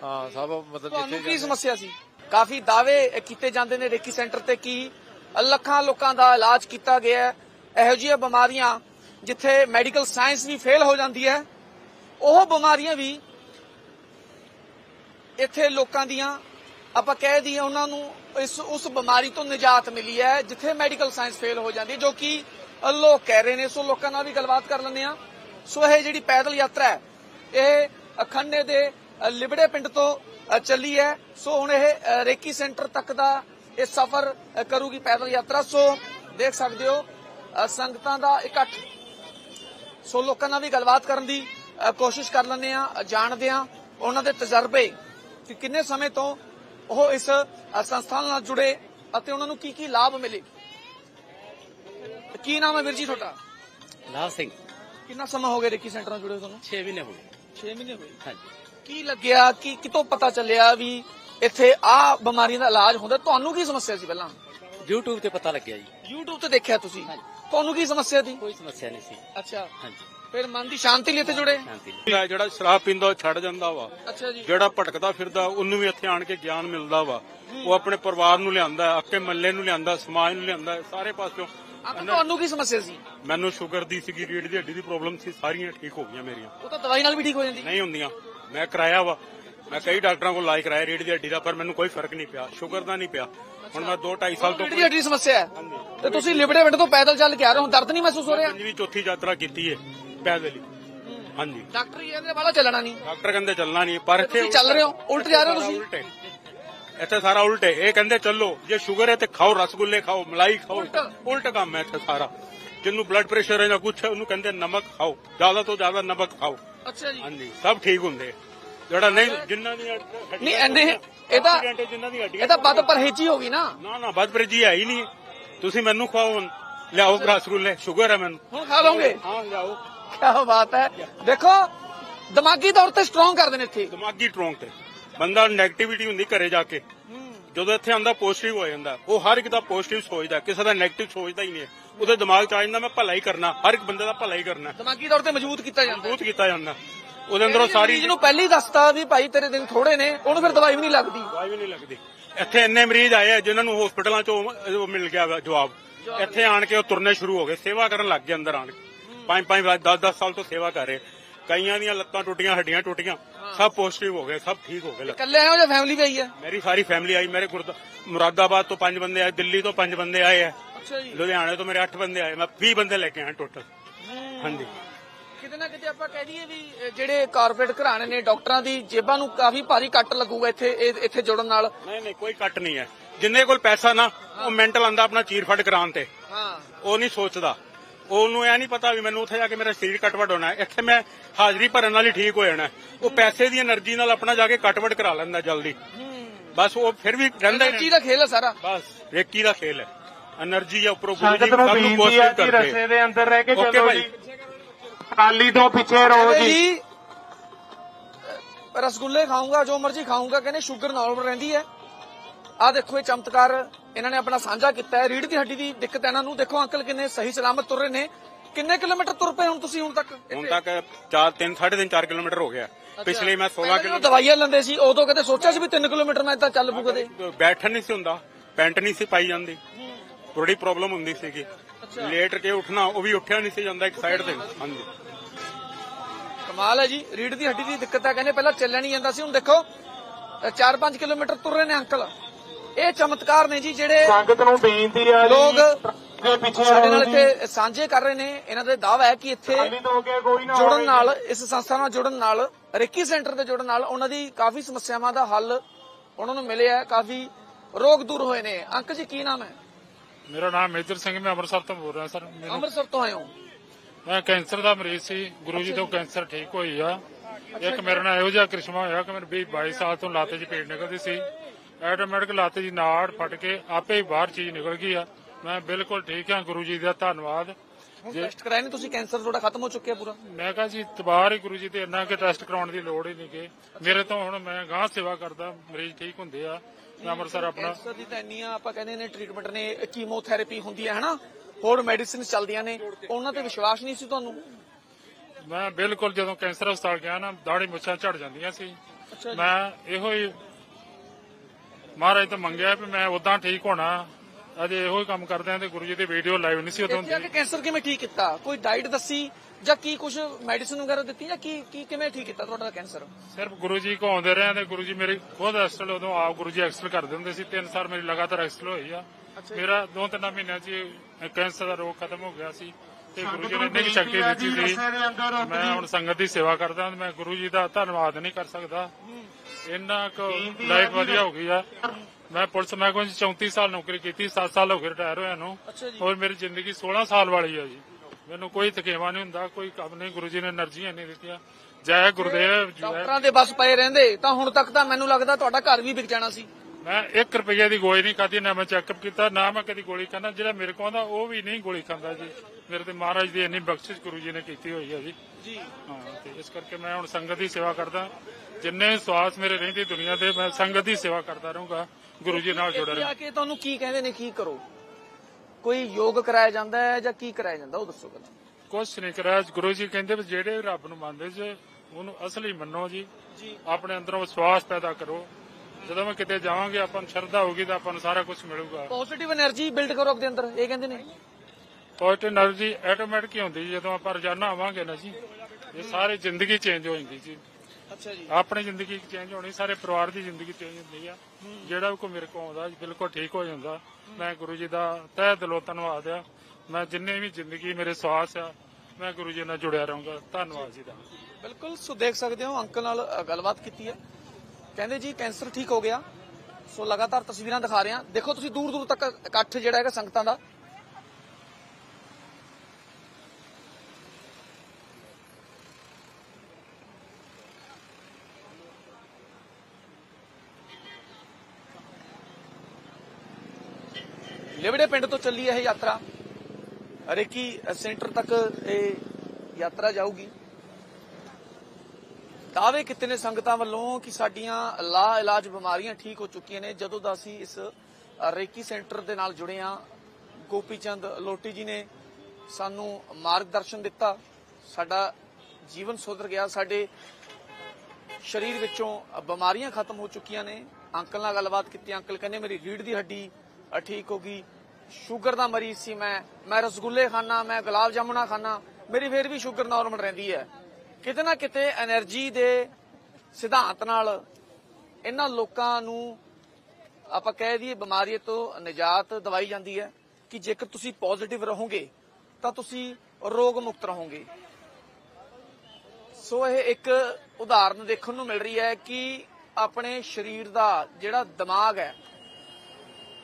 ਹਾਂ ਸਭ ਮਤਲਬ ਜਿੱਥੇ ਕੀ ਸਮੱਸਿਆ ਸੀ? ਕਾਫੀ ਦਾਅਵੇ ਕੀਤੇ ਜਾਂਦੇ ਨੇ ਰੇਕੀ ਸੈਂਟਰ ਤੇ ਕੀ ਲੱਖਾਂ ਲੋਕਾਂ ਦਾ ਇਲਾਜ ਕੀਤਾ ਗਿਆ ਹੈ। ਇਹੋ ਜਿਹੀਆਂ ਬਿਮਾਰੀਆਂ ਜਿੱਥੇ ਮੈਡੀਕਲ ਸਾਇੰਸ ਵੀ ਫੇਲ ਹੋ ਜਾਂਦੀ ਹੈ, ਉਹ ਬਿਮਾਰੀਆਂ ਵੀ ਇੱਥੇ ਲੋਕਾਂ ਦੀਆਂ, ਆਪਾਂ ਕਹਿ ਦਈਏ ਉਹਨਾਂ ਨੂੰ ਇਸ, ਉਸ ਬਿਮਾਰੀ ਤੋਂ ਨਿਜਾਤ ਮਿਲੀ ਹੈ, ਜਿੱਥੇ ਮੈਡੀਕਲ ਸਾਇੰਸ ਫੇਲ ਹੋ ਜਾਂਦੀ ਹੈ, ਜੋ ਕਿ ਲੋਕ ਕਹਿ ਰਹੇ ਨੇ, ਸੋ ਲੋਕਾਂ ਨਾਲ ਵੀ ਗੱਲਬਾਤ ਕਰ ਲੈਂਦੇ ਆ ਸੋ ਇਹ ਜਿਹੜੀ ਪੈਦਲ ਯਾਤਰਾ ਹੈ, ਇਹ ਖੰਨੇ ਦੇ ਲਿਬੜੇ ਪਿੰਡ ਤੋਂ ਚੱਲੀ ਹੈ। ਸੋ ਹੁਣ ਇਹ ਰੇਕੀ ਸੈਂਟਰ ਤੱਕ ਦਾ ਇਹ ਸਫ਼ਰ ਕਰੂਗੀ ਪੈਦਲ ਯਾਤਰਾ। ਸੋ ਦੇਖ ਸਕਦੇ ਹੋ ਸੰਗਤਾਂ ਦਾ ਇਕੱਠ। ਸੋ ਲੋਕਾਂ ਨਾਲ ਵੀ ਗੱਲਬਾਤ ਕਰਨ ਦੀ ਕੋਸ਼ਿਸ਼ ਕਰ ਲੈਂਦੇ ਆ ਜਾਣਦੇ ਆ ਉਹਨਾਂ ਦੇ ਤਜਰਬੇ ਕਿ ਕਿੰਨੇ ਸਮੇਂ ਤੋਂ ਉਹ ਇਸ ਸੰਸਥਾ ਨਾਲ ਜੁੜੇ ਅਤੇ ਉਹਨਾਂ ਨੂੰ ਕੀ ਕੀ ਲਾਭ ਮਿਲੇ। ਕੀ ਨਾਮ ਹੈ ਵੀਰ ਜੀ ਤੁਹਾਡਾ? ਲਾਭ ਸਿੰਘ। ਕਿੰਨਾ ਸਮਾਂ ਹੋ ਗਿਆ ਰੇਕੀ ਸੈਂਟਰ ਨਾਲ ਜੁੜੇ ਤੁਹਾਨੂੰ? 6 ਮਹੀਨੇ ਹੋ ਗਏ। 6 ਮਹੀਨੇ ਹੋਏ ਹਾਂਜੀ। ਕੀ ਲੱਗਿਆ ਕਿ ਕਿਤੋਂ ਪਤਾ ਚੱਲਿਆ ਵੀ ਇੱਥੇ ਆ ਬਿਮਾਰੀਆਂ ਦਾ ਇਲਾਜ ਹੁੰਦਾ। ਤੁਹਾਨੂੰ ਕੀ ਸਮੱਸਿਆ ਸੀ ਪਹਿਲਾਂ? YouTube ਤੇ ਪਤਾ ਲੱਗਿਆ ਜੀ। YouTube ਤੇ ਦੇਖਿਆ ਤੁਸੀਂ? ਤੁਹਾਨੂੰ ਕੀ ਸਮੱਸਿਆ ਸੀ? ਕੋਈ ਸਮੱਸਿਆ ਨਹੀਂ ਸੀ। ਅੱਛਾ। ਹਾਂਜੀ। ਫਿਰ ਮਨ ਦੀ ਸ਼ਾਂਤੀ ਲਈ ਇੱਥੇ ਜੁੜੇ? ਸ਼ਾਂਤੀ ਜਿਹੜਾ ਸ਼ਰਾਬ ਪੀਂਦਾ ਉਹ ਛੱਡ ਜਾਂਦਾ ਵਾ। ਅੱਛਾ ਜੀ। ਜਿਹੜਾ ਭਟਕਦਾ ਫਿਰਦਾ ਉਹਨੂੰ ਵੀ ਇੱਥੇ ਆਣ ਕੇ ਗਿਆਨ ਮਿਲਦਾ ਵਾ। ਉਹ ਆਪਣੇ ਪਰਿਵਾਰ ਨੂੰ ਲਿਆਂਦਾ ਆਪਕੇ ਮੱਲੇ ਨੂੰ ਲਿਆਂਦਾ ਸਮਾਜ ਨੂੰ ਲਿਆਂਦਾ ਸਾਰੇ ਪਾਸਿਓਂ ਆਪਾਂ ਤੁਹਾਨੂੰ ਕੀ ਸਮੱਸਿਆ ਸੀ? ਮੈਨੂੰ ਸ਼ੂਗਰ ਦੀ ਸੀਗੀ ਰੀੜ ਦੀ ਹੱਡੀ ਦੀ ਪ੍ਰੋਬਲਮ ਸੀ ਸਾਰੀਆਂ ਠੀਕ ਹੋ ਗਈਆਂ ਮੇਰੀਆਂ। ਉਹ ਤਾਂ ਦਵਾਈ ਨਾਲ ਵੀ ਠੀਕ ਹੋ ਜਾਂਦੀ। ਨਹੀਂ ਹੁੰਦੀਆਂ। ਮੈਂ ਕਰਾਇਆ ਵਾ। ਮੈਂ ਕਈ ਡਾਕਟਰਾਂ ਕੋਲ ਇਲਾਜ ਕਰਾਇਆ ਰੀੜ ਦੀ ਹੱਡੀ ਦਾ ਪਰ ਮੈਨੂੰ ਕੋਈ ਫ਼ਰਕ ਨਹੀਂ ਪਿਆ ਸ਼ੂਗਰ ਦਾ ਨਹੀਂ ਪਿਆ। ਹੁਣ ਮੈਂ 2 2.5 ਸਾਲ ਤੋਂ ਦੀ ਹੱਡੀ ਦੀ ਸਮੱਸਿਆ ਹੈ। ਤੇ ਤੁਸੀਂ ਲਿਬੜੇ ਪਿੰਡ ਤੋਂ ਪੈਦਲ ਚੱਲ ਕੇ ਆ ਰਹੇ ਹੋ ਦਰਦ ਨਹੀਂ ਮਹਿਸੂਸ ਹੋ ਰਿਹਾ? ਪੰਜਵੀਂ ਚੌਥੀ ਯਾਤਰਾ ਕੀਤੀ ਹੈ ਪੈਦਲ ਹੀ। ਹਾਂਜੀ। ਡਾਕਟਰ ਇਹ ਕਹਿੰਦੇ ਵਾਲਾ ਚੱਲਣਾ ਨਹੀਂ। ਡਾਕਟਰ ਕਹਿੰਦੇ ਚੱਲਣਾ ਨਹੀਂ ਪਰ ਇੱਥੇ ਤੁਸੀਂ ਚੱਲ ਰਹੇ ਹੋ ਉਲਟ ਜਾ ਰਹੇ ਹੋ ਤੁਸੀਂ? ਉਲਟੇ ਇੱਥੇ ਸਾਰਾ ਉਲਟੇ ਇਹ ਕਹਿੰਦੇ ਚੱਲੋ ਜੇ ਸ਼ੂਗਰ ਹੈ ਤੇ ਖਾਓ ਰਸਗੁੱਲੇ ਖਾਓ ਮਲਾਈ ਖਾਓ। ਉਲਟ। ਉਲਟ ਕੰਮ ਹੈ ਇੱਥੇ ਸਾਰਾ। ਜਿਹਨੂੰ ਬਲੱਡ ਪ੍ਰੈਸ਼ਰ ਹੈ ਜਾਂ ਕੁਛ ਹੈ ਉਹਨੂੰ ਕਹਿੰਦੇ ਨਮਕ ਖਾਓ। ਜ਼ਿਆਦਾ ਤੋਂ ਜ਼ਿਆਦਾ ਨਮਕ ਖਾਓ। ਅੱਛਾ ਜੀ। ਹਾਂਜੀ ਸਭ ਠੀਕ ਹੁੰਦੇ। ਜਿਹੜਾ ਨਹੀਂ ਜਿੰਨਾਂ ਦੀ ਨਹੀਂ ਐਨੇ ਇਹ ਤਾਂ ਜਿੰਨਾਂ ਦੀ ਹੱਡੀਆਂ ਇਹ ਤਾਂ ਬਦ ਪਰਹੇਜੀ ਹੋ ਗਈ ਨਾ। ਨਾ ਨਾ ਬਦ ਪ੍ਰਜੀ ਹੈ ਹੀ ਨਹੀਂ। ਤੁਸੀਂ ਮੈਨੂੰ ਖਵਾਓ। ਲਿਆਓ ਰਸਗੁੱਲੇ ਸ਼ੂਗਰ ਹੈ ਮੈਨੂੰ। ਹੁਣ ਖਾ ਲਓਗੇ? ਹਾਂ ਲਿਆਓ। ਕੀ ਬਾਤ ਹੈ। ਦੇਖੋ ਦਿਮਾਗੀ ਤੌਰ ਤੇ ਸਟਰੋਂਗ ਕਰਦੇ ਨੇ ਇੱਥੇ। ਦਿਮਾਗੀ ਟਰੋਂਕ ਤੇ। ਬੰਦਾ 네ਗੇਟਿਵਿਟੀ ਹੁੰਦੀ ਘਰੇ ਜਾ ਕੇ। ਜਦੋਂ ਇੱਥੇ ਆਂਦਾ ਪੋਜ਼ਿਟਿਵ ਹੋ ਜਾਂਦਾ। ਉਹ ਹਰ ਇੱਕ ਦਾ ਪੋਜ਼ਿਟਿਵ ਸੋਚਦਾ ਕਿਸੇ ਦਾ 네ਗੇਟਿਵ ਸੋਚਦਾ ਹੀ ਨਹੀਂ ਉਹਦੇ ਦਿਮਾਗ 'ਚ ਆ ਜਾਂਦਾ ਮੈਂ ਭਲਾ ਹੀ ਕਰਨਾ। ਹਰ ਇੱਕ ਬੰਦੇ ਦਾ ਭਲਾ ਹੀ ਕਰਨਾ ਦਿਮਾਗੀ ਤੌਰ ਤੇ ਮਜ਼ਬੂਤ ਕੀਤਾ ਜਾਂਦਾ ਬਹੁਤ ਕੀਤਾ ਜਾਂਦਾ। ਉਹਦੇ ਅੰਦਰੋਂ ਸਾਰੀ ਮਰੀਜ਼ ਨੂੰ ਪਹਿਲੀ ਦੱਸਤਾ ਵੀ ਭਾਈ ਤੇਰੇ ਦਿਨ ਥੋੜੇ ਨੇ ਉਹਨੂੰ ਫਿਰ ਦਵਾਈ ਵੀ ਨਹੀਂ ਲੱਗਦੀ। ਦਵਾਈ ਵੀ ਨਹੀਂ ਲੱਗਦੀ। ਇੱਥੇ ਇੰਨੇ ਮਰੀਜ਼ ਆਏ ਆ ਜਿਨ੍ਹਾਂ ਨੂੰ ਹਸਪੀਟਲਾਂ 'ਚੋਂ ਉਹ ਮਿਲ ਗਿਆ ਵਾ ਜਵਾਬ। ਇੱਥੇ ਆਣ ਕੇ ਉਹ ਤੁਰਨੇ ਸ਼ੁਰੂ ਹੋ ਗਏ। ਸੇਵਾ ਕਰਨ ਲੱਗ ਗਏ ਅੰਦਰ ਆਣ ਕੇ। ਪੰਜ ਪੰਜ 10 10 ਸਾਲ ਤੋਂ ਸੇਵਾ ਕਰ ਰਹੇ। ਕਈਆਂ ਦੀਆਂ ਲੱਤਾਂ ਟੁੱਟੀਆਂ ਹੱਡੀਆਂ ਟੁੱਟੀਆਂ। ਸਭ ਪੋਜ਼ਿਟਿਵ ਹੋ ਗਏ ਸਭ ਠੀਕ ਹੋ ਗਏ ਇਕੱਲੇ ਆਏ ਹੋ ਜਾਂ ਫੈਮਿਲੀ ਵੀ ਆਈ ਹੈ? ਮੇਰੀ ਸਾਰੀ ਫੈਮਿਲੀ ਆਈ। ਮੇਰੇ ਗੁਰਦ ਮੁਰਾਦਾਬਾਦ ਤੋਂ ਪੰਜ ਬੰਦੇ ਆਏ ਦਿੱਲੀ ਤੋਂ ਪੰਜ ਬੰਦੇ ਆਏ ਆ। ਅੱਛਾ ਜੀ। ਲੁਧਿਆਣੇ ਤੋਂ ਮੇਰੇ 8 ਬੰਦੇ ਆਏ। ਮੈਂ 20 ਬੰਦੇ ਲੈ ਕੇ ਆਇਆ ਟੋਟਲ ਹਾਂਜੀ। ਕਿਤੇ ਨਾ ਕਿਤੇ ਆਪਾਂ ਕਹਿ ਦਈਏ ਵੀ ਜਿਹੜੇ ਕਾਰਪੋਰੇਟ ਘਰਾਣੇ ਨੇ ਡਾਕਟਰਾਂ ਦੀ ਜੇਬਾਂ ਨੂੰ ਕਾਫੀ ਭਾਰੀ ਕੱਟ ਲੱਗੂਗਾ ਇੱਥੇ ਇੱਥੇ ਜੁੜਨ ਨਾਲ। ਨਹੀਂ ਨਹੀਂ ਕੋਈ ਕੱਟ ਨਹੀਂ ਹੈ। ਜਿੰਨੇ ਕੋਲ ਪੈਸਾ ਨਾ ਉਹ ਮੈਂਟਲ ਲਾਂਦਾ ਆਪਣਾ ਚੀਰ ਫੜ ਕਰਾਉਣ ਤੇ। ਹਾਂ। ਉਹ ਨਹੀਂ ਸੋਚਦਾ। ਉਹਨੂੰ ਇਹ ਨਹੀਂ ਪਤਾ ਵੀ ਮੈਨੂੰ ਉੱਥੇ ਜਾ ਕੇ ਮੇਰਾ ਸਰੀਰ ਕਟਵਟ ਹੋਣਾ ਇੱਥੇ ਮੈਂ ਹਾਜ਼ਰੀ ਭਰਨ ਨਾਲ ਹੀ ਠੀਕ ਹੋ ਜਾਣਾ ਉਹ ਪੈਸੇ ਦੀ એનર્ਜੀ ਨਾਲ ਆਪਣਾ ਜਾ ਕੇ ਕਟਵਟ ਕਰਾ ਲੈਂਦਾ ਜਲਦੀ। ਬਸ ਉਹ ਫਿਰ ਵੀ ਰਹਿੰਦਾ ਰੇਕੀ ਦਾ ਖੇਲ ਹੈ ਸਾਰਾ। ਬਸ ਰੇਕੀ ਦਾ ਖੇਲ ਹੈ। એનર્ਜੀ ਆ ਉੱਪਰੋਂ ਪੂਰੀ ਸਭ ਨੂੰ ਪੋਜ਼ਿਟਿਵ ਕਰਦੇ। ਰਸੇ ਦੇ ਅੰਦਰ ਰਹਿ ਕੇ ਚਲੋ ਜੀ। ਟਾਲੀ ਤੋਂ ਪਿੱਛੇ ਰਹੋ ਜੀ। ਰਸਗੁੱਲੇ ਖਾਊਂਗਾ ਜੋ ਮਰਜ਼ੀ ਖਾਊਂਗਾ ਕਹਿੰਦੇ ਸ਼ੂਗਰ ਨਾਰਮਲ ਰਹਿੰਦੀ ਹੈ। ਆ ਦੇਖੋ ਇਹ ਚਮਤਕਾਰ ਇਹਨਾਂ ਨੇ ਆਪਣਾ ਸਾਂਝਾ ਕੀਤਾ ਹੈ। ਰੀੜ ਦੀ ਹੱਡੀ ਦੀ ਦਿੱਕਤ ਹੈ ਇਹਨਾਂ ਨੂੰ। ਦੇਖੋ ਅੰਕਲ ਕਿੰਨੇ ਸਹੀ ਸਲਾਮਤ ਤੁਰ ਰਹੇ ਨੇ। ਕਿੰਨੇ ਕਿਲੋਮੀਟਰ ਤੁਰ ਪਏ ਹੁਣ ਤੁਸੀਂ ਹੁਣ ਤੱਕ? ਹੁਣ ਤੱਕ 4 3 3.5 4 ਕਿਲੋਮੀਟਰ ਹੋ ਗਿਆ। ਪਿਛਲੇ ਮੈਂ 16 ਪਹਿਲਾਂ ਜਦੋਂ ਕਿਲੋਮੀਟਰ ਦਵਾਈਆਂ ਲੈਂਦੇ ਸੀ ਉਦੋਂ ਕਦੇ ਸੋਚਿਆ ਸੀ ਵੀ 3 ਕਿਲੋਮੀਟਰ ਮੈਂ ਤਾਂ ਚੱਲ ਪੂ ਕਦੇ ਬੈਠਣ ਨਹੀਂ ਸੀ ਹੁੰਦਾ ਪੈਂਟ ਨਹੀਂ ਸੀ ਪਾਈ ਜਾਂਦੀ। ਥੋੜੀ ਪ੍ਰੋਬਲਮ ਹੁੰਦੀ ਸੀਗੀ। ਲੇਟ ਕੇ ਉੱਠਣਾ ਉਹ ਵੀ ਉੱਠਿਆ ਨਹੀਂ ਸੀ ਜਾਂਦਾ ਇੱਕ ਸਾਈਡ ਤੇ। ਹਾਂਜੀ। ਕਮਾਲ ਹੈ ਜੀ। ਰੀੜ ਦੀ ਹੱਡੀ ਦੀ ਦਿੱਕਤ ਹੈ ਕਹਿੰਦੇ ਪਹਿਲਾਂ ਚੱਲਿਆ ਨਹੀਂ ਜਾਂਦਾ ਸੀ ਹੁਣ ਦੇਖੋ 4-5 ਕਿਲੋਮੀਟਰ ਤੁਰ ਰਹੇ ਨੇ ਅੰਕਲ। ਇਹ ਚਮਤਕਾਰ ਨੇ ਜੀ ਜਿਹੜੇ ਸੰਗਤ ਨੂੰ ਬੇਨਤੀ ਆ ਲੋਕ ਦੇ ਪਿੱਛੇ ਸਾਡੇ ਨਾਲ ਇੱਥੇ ਸਾਂਝੇ ਕਰ ਰਹੇ ਨੇ। ਇਹਨਾਂ ਦੇ ਦਾਅਵਾ ਹੈ ਕਿ ਇੱਥੇ ਜੁੜਨ ਨਾਲ ਇਸ ਸੰਸਥਾ ਨਾਲ ਜੁੜਨ ਨਾਲ ਰੇਕੀ ਸੈਂਟਰ ਤੇ ਜੁੜਨ ਨਾਲ ਉਹਨਾਂ ਦੀ ਕਾਫੀ ਸਮੱਸਿਆਵਾਂ ਦਾ ਹੱਲ ਉਹਨਾਂ ਨੂੰ ਮਿਲਿਆ ਹੈ। ਕਾਫੀ ਰੋਗ ਦੂਰ ਹੋਏ ਨੇ। ਅੰਕਲ ਜੀ ਕੀ ਨਾਮ ਹੈ? ਮੇਰਾ ਨਾਮ ਮੇਜਰ ਸਿੰਘ ਮੈਂ ਅੰਮ੍ਰਿਤਸਰ ਤੋਂ ਬੋਲ ਰਿਹਾ ਸਰ। ਅੰਮ੍ਰਿਤਸਰ ਤੋਂ ਆਏ ਹੋ। ਮੈਂ ਕੈਂਸਰ ਦਾ ਮਰੀਜ਼ ਸੀ ਗੁਰੂ ਜੀ ਤੋਂ ਕੈਂਸਰ ਠੀਕ ਹੋਈ ਆ। ਇੱਕ ਮੇਰੇ ਨਾਲ ਇਹੋ ਜਿਹਾ ਕ੍ਰਿਸ਼ਮਾ ਹੋਇਆ ਕਿ ਮੇਰੇ 20 22 ਸਾਲ ਤੋਂ ਲੱਤ 'ਚ ਪੀੜ ਨਿਕਲਦੀ ਸੀ। ਆਟੋਮੈਟਿਕ ਲੱਤ 'ਚ ਨਾੜ ਫਟ ਕੇ ਆਪੇ ਹੀ ਬਾਹਰ ਚੀਜ਼ ਨਿਕਲ ਗਈ ਆ। ਮੈਂ ਬਿਲਕੁਲ ਠੀਕ ਹਾਂ ਗੁਰੂ ਜੀ ਦਾ ਧੰਨਵਾਦ। ਹੁਣ ਟੈਸਟ ਕਰਾਏ ਨੇ ਤੁਸੀਂ ਕੈਂਸਰ ਤੁਹਾਡਾ ਖਤਮ ਹੋ ਚੁੱਕਿਆ ਪੂਰਾ। ਮੈਂ ਕਹਾਂ ਜੀ ਤਬਾਰ ਹੀ ਗੁਰੂ ਜੀ ਤੇ ਇੰਨਾ ਕਿ ਟੈਸਟ ਕਰਾਉਣ ਦੀ ਲੋੜ ਹੀ ਨਹੀਂ ਕਿ ਮੇਰੇ ਤੋਂ ਹੁਣ ਮੈਂ ਗਾਂ ਸੇਵਾ ਕਰਦਾ ਮਰੀਜ਼ ਠੀਕ ਹੁੰਦੇ ਆ। ਮੈਂ ਅੰਮ੍ਰਿਤਸਰ ਆਪਣਾ। ਕੈਂਸਰ ਦੀ ਤਾਂ ਇੰਨੀਆਂ ਆਪਾਂ ਕਹਿੰਦੇ ਨੇ ਟ੍ਰੀਟਮੈਂਟ ਨੇ ਕੀਮੋਥੈਰੇਪੀ ਹੁੰਦੀ ਹੈ ਹਨਾ? ਹੋਰ ਮੈਡੀਸਿਨ ਚੱਲਦੀਆਂ ਨੇ ਉਹਨਾਂ ਤੇ ਵਿਸ਼ਵਾਸ ਨਹੀਂ ਸੀ ਤੁਹਾਨੂੰ? ਮੈਂ ਬਿਲਕੁਲ ਜਦੋਂ ਕੈਂਸਰ ਹਸਪਤਾਲ ਗਿਆ ਨਾ ਦਾੜੀ ਮੁੱਛਾਂ ਝੜ ਜਾਂਦੀਆਂ ਸੀ। ਮੈਂ ਇਹੋ ਹੀ ਮਹਾਰਾਜ ਤੋਂ ਮੰਗਿਆ ਵੀ ਮੈਂ ਉਦਾਂ ਠੀਕ ਹੋਣਾ। ਅਜੇ ਇਹੋ ਹੀ ਕੰਮ ਕਰਦੇ ਆਂ ਤੇ ਗੁਰੂ ਜੀ ਦੀ ਵੀਡੀਓ ਲਾਈਵ ਨਹੀਂ ਸੀ ਉਦੋਂ ਕੇ ਕੈਂਸਰ ਕਿਵੇਂ ਠੀਕ ਕੀਤਾ? ਕੋਈ ਡਾਈਟ ਦੱਸੀ? ਜਾਂ ਕੀ ਕੁਝ ਮੈਡੀਸਿਨ ਵਗੈਰਾ ਦਿੱਤੀ? ਜਾਂ ਕੀ ਕੀ ਕਿਵੇਂ ਠੀਕ ਕੀਤਾ ਤੁਹਾਡਾ ਕੈਂਸਰ? ਸਿਰਫ ਗੁਰੂ ਜੀ ਕੋ ਆਉਂਦੇ ਰਹੇ ਤੇ ਗੁਰੂ ਜੀ ਮੇਰੀ ਖੁਦ ਐਕਸਲ ਉਦੋਂ ਆਪ ਗੁਰੂ ਜੀ ਐਕਸਲ ਕਰਦੇ ਹੁੰਦੇ ਸੀ। ਤਿੰਨ ਸਾਲ ਮੇਰੀ ਲਗਾਤਾਰ ਐਕਸਲ ਹੋਈ ਆ। ਮੇਰਾ ਦੋ ਤਿੰਨ ਮਹੀਨਿਆਂ 'ਚ ਕੈਂਸਰ ਦਾ ਰੋਗ ਖਤਮ ਹੋ ਗਿਆ ਸੀ ਤੇ ਗੁਰੂ ਜੀ ਨੇ ਇੰਨੀ ਸ਼ਕਤੀ ਦਿੱਤੀ ਸੀ। ਮੈਂ ਹੁਣ ਸੰਗਤ ਦੀ ਸੇਵਾ ਕਰਦਾ ਮੈਂ ਗੁਰੂ ਜੀ ਦਾ ਧੰਨਵਾਦ ਨਹੀਂ ਕਰ ਸਕਦਾ। ਇੰਨਾ ਕੁ ਲਾਈਫ ਵਧੀਆ ਹੋ ਗਈ ਆ ਮੈਂ ਪੁਲਿਸ ਮਹਿਕਮੇ 'ਚ 34 ਸਾਲ ਨੌਕਰੀ ਕੀਤੀ 7 ਸਾਲ ਹੋ ਗਏ ਰਿਟਾਇਰ ਹੋਇਆ ਨੂੰ। ਔਰ ਮੇਰੀ ਜ਼ਿੰਦਗੀ 16 ਸਾਲ ਵਾਲੀ ਆ ਜੀ। ਮੈਨੂੰ ਕੋਈ ਥਕੇਵਾ ਨਹੀਂ ਹੁੰਦਾ ਕੋਈ ਕੰਮ ਨਹੀਂ ਗੁਰੂ ਜੀ ਨੇ એનર્ਜੀ ਇੰਨੀ ਦਿੱਤੀ ਜੈ ਗੁਰਦੇਵ ਜੀ ਡਾਕਟਰਾਂ ਦੇ ਬਸ ਪਏ ਰਹਿੰਦੇ ਤਾਂ ਹੁਣ ਤੱਕ ਤਾਂ ਮੈਨੂੰ ਲੱਗਦਾ ਤੁਹਾਡਾ ਘਰ ਵੀ ਵਿਕ ਜਾਣਾ ਸੀ। ਮੈਂ 1 ਰੁਪਏ ਦੀ ਗੋਲੀ ਨਹੀਂ ਖਾਧੀ ਨਾ ਮੈਂ ਚੈੱਕਅਪ ਕੀਤਾ ਨਾ ਮੈਂ ਕਦੀ ਗੋਲੀ ਖਾਂਦਾ ਜਿਹੜਾ ਮੇਰੇ ਕੋਲ ਆਉਂਦਾ ਉਹ ਵੀ ਨਹੀਂ ਗੋਲੀ ਖਾਂਦਾ ਜੀ। ਮੇਰੇ ਤੇ ਮਹਾਰਾਜ ਦੀ ਇੰਨੀ ਬਖਸ਼ਿਸ਼ ਗੁਰੂ ਜੀ ਨੇ ਕੀਤੀ ਹੋਈ ਹੈ ਜੀ। ਜੀ। ਹਾਂ ਤੇ ਇਸ ਕਰਕੇ ਮੈਂ ਹੁਣ ਸੰਗਤ ਦੀ ਸੇਵਾ ਕਰਦਾ। ਜਿੰਨੇ ਸਵਾਸ ਮੇਰੇ ਰਹਿੰਦੀ ਦੁਨੀਆ ਤੇ ਮੈਂ ਸੰਗਤ ਦੀ ਸੇਵਾ ਕਰਦਾ ਰਹੂੰਗਾ। ਗੁਰੂ ਜੀ ਨਾਲ ਜੁੜਿਆ ਰਹੂੰਗਾ ਕੇ ਤੁਹਾਨੂੰ ਕੀ ਕਹਿੰਦੇ ਨੇ ਕੀ ਕਰੋ? ਕੋਈ ਯੋਗ ਕਰਾਇਆ ਜਾਂਦਾ ਹੈ ਜਾਂ ਕੀ ਕਰਾਇਆ ਜਾਂਦਾ ਉਹ ਦੱਸੋ ਪਹਿਲਾਂ। ਕੁਛ ਨਹੀਂ ਕਰਿਆ ਗੁਰੂ ਜੀ ਕਹਿੰਦੇ ਵੀ ਜਿਹੜੇ ਰੱਬ ਨੂੰ ਮੰਨਦੇ ਜੇ ਉਹਨੂੰ ਅਸਲੀ ਮੰਨੋ ਜੀ। ਜੀ। ਆਪਣੇ ਅੰਦਰੋਂ ਵਿਸ਼ਵਾਸ ਪੈਦਾ ਕਰੋ। ਜਦੋਂ ਮੈਂ ਕਿਤੇ ਜਾਵਾਂਗੇ ਆਪਾਂ ਨੂੰ ਸ਼ਰਧਾ ਹੋਊਗੀ ਤਾਂ ਆਪਾਂ ਨੂੰ ਸਾਰਾ ਕੁਝ ਮਿਲੂਗਾ। ਪੋਜ਼ਿਟਿਵ એનર્ਜੀ ਬਿਲਡ ਕਰੋ ਆਪਦੇ ਅੰਦਰ ਇਹ ਕਹਿੰਦੇ ਨੇ। ਪੋਜ਼ਿਟਿਵ એનર્ਜੀ ਆਟੋਮੈਟਿਕ ਹੀ ਹੁੰਦੀ ਜਦੋਂ ਆਪਾਂ ਰੋਜ਼ਾਨਾ ਆਵਾਂਗੇ ਨਾ ਜੀ ਇਹ ਸਾਰੀ ਜ਼ਿੰਦਗੀ ਚੇਂਜ ਹੋ ਜਾਂਦੀ ਜੀ। ਆਪਣੀ ਜ਼ਿੰਦਗੀ ਚੇਂਜ ਹੋਣੀ ਸਾਰੇ ਪਰਿਵਾਰ ਦੀ ਜ਼ਿੰਦਗੀ ਚੇਂਜ ਹੁੰਦੀ ਆ। ਜਿਹੜਾ ਵੀ ਕੋਈ ਮੇਰੇ ਕੋਲ ਆਉਂਦਾ ਬਿਲਕੁਲ ਠੀਕ ਹੋ ਜਾਂਦਾ। ਮੈਂ ਗੁਰੂ ਜੀ ਦਾ ਤਹਿ ਦਿਲੋਂ ਧੰਨਵਾਦ ਆ। ਮੈਂ ਜਿੰਨੇ ਵੀ ਜ਼ਿੰਦਗੀ ਮੇਰੇ ਸਵਾਸ ਆ ਮੈਂ ਗੁਰੂ ਜੀ ਨਾਲ ਜੁੜਿਆ ਰਹੂੰਗਾ। ਧੰਨਵਾਦ ਜੀ ਦਾ। ਬਿਲਕੁਲ ਸੋ ਦੇਖ ਸਕਦੇ ਹੋ ਅੰਕਲ ਨਾਲ ਗੱਲਬਾਤ ਕੀਤੀ ਆ। ਕਹਿੰਦੇ ਜੀ ਕੈਂਸਰ ਠੀਕ ਹੋ ਗਿਆ। ਸੋ ਲਗਾਤਾਰ ਤਸਵੀਰਾਂ ਦਿਖਾ ਰਹੇ ਹਾਂ। ਦੇਖੋ ਤੁਸੀਂ ਦੂਰ ਦੂਰ ਤੱਕ ਇਕੱਠ ਜਿਹੜਾ ਹੈਗਾ ਸੰਗਤਾਂ ਦਾ। ਲਿਵੜੇ ਪਿੰਡ ਤੋਂ ਚੱਲੀ ਇਹ ਯਾਤਰਾ। ਰੇਕੀ ਸੈਂਟਰ ਤੱਕ ਇਹ ਯਾਤਰਾ ਜਾਊਗੀ। ਦਾਅਵੇ ਕੀਤੇ ਨੇ ਸੰਗਤਾਂ ਵੱਲੋਂ ਕਿ ਸਾਡੀਆਂ ਲਾ ਇਲਾਜ ਬਿਮਾਰੀਆਂ ਠੀਕ ਹੋ ਚੁੱਕੀਆਂ ਨੇ। ਜਦੋਂ ਦਾ ਅਸੀਂ ਇਸ ਰੇਕੀ ਸੈਂਟਰ ਦੇ ਨਾਲ ਜੁੜੇ ਹਾਂ ਗੋਪੀ ਚੰਦ ਲੋਟੀ ਜੀ ਨੇ ਸਾਨੂੰ ਮਾਰਗਦਰਸ਼ਨ ਦਿੱਤਾ। ਸਾਡਾ ਜੀਵਨ ਸੁਧਰ ਗਿਆ। ਸਾਡੇ ਸਰੀਰ ਵਿੱਚੋਂ ਬਿਮਾਰੀਆਂ ਖਤਮ ਹੋ ਚੁੱਕੀਆਂ ਨੇ। ਅੰਕਲ ਨਾਲ ਗੱਲਬਾਤ ਕੀਤੀ। ਅੰਕਲ ਕਹਿੰਦੇ, ਮੇਰੀ ਰੀੜ ਦੀ ਹੱਡੀ ਠੀਕ ਹੋ ਗਈ। ਸ਼ੂਗਰ ਦਾ ਮਰੀਜ਼ ਸੀ ਮੈਂ। ਮੈਂ ਰਸਗੁੱਲੇ ਖਾਣਾ ਮੈਂ ਗੁਲਾਬ ਜਾਮੁਨਾ ਖਾਣਾ ਮੇਰੀ ਫੇਰ ਵੀ ਸ਼ੂਗਰ ਨਾਰਮਲ ਰਹਿੰਦੀ ਹੈ। ਕਿਤੇ ਨਾ ਕਿਤੇ એનર્ਜੀ ਦੇ ਸਿਧਾਂਤ ਨਾਲ ਇਹਨਾਂ ਲੋਕਾਂ ਨੂੰ ਆਪਾਂ ਕਹਿ ਦਈਏ ਬਿਮਾਰੀ ਤੋਂ ਨਜਾਤ ਦਵਾਈ ਜਾਂਦੀ ਹੈ ਕਿ ਜੇਕਰ ਤੁਸੀਂ ਪੋਜ਼ਿਟਿਵ ਰਹੋਗੇ, ਤਾਂ ਤੁਸੀਂ ਰੋਗ ਮੁਕਤ ਰਹੋਗੇ। ਸੋ ਇਹ ਇੱਕ ਉਦਾਹਰਨ ਦੇਖਣ ਨੂੰ ਮਿਲ ਰਹੀ ਹੈ ਕਿ ਆਪਣੇ ਸਰੀਰ ਦਾ ਜਿਹੜਾ ਦਿਮਾਗ ਹੈ,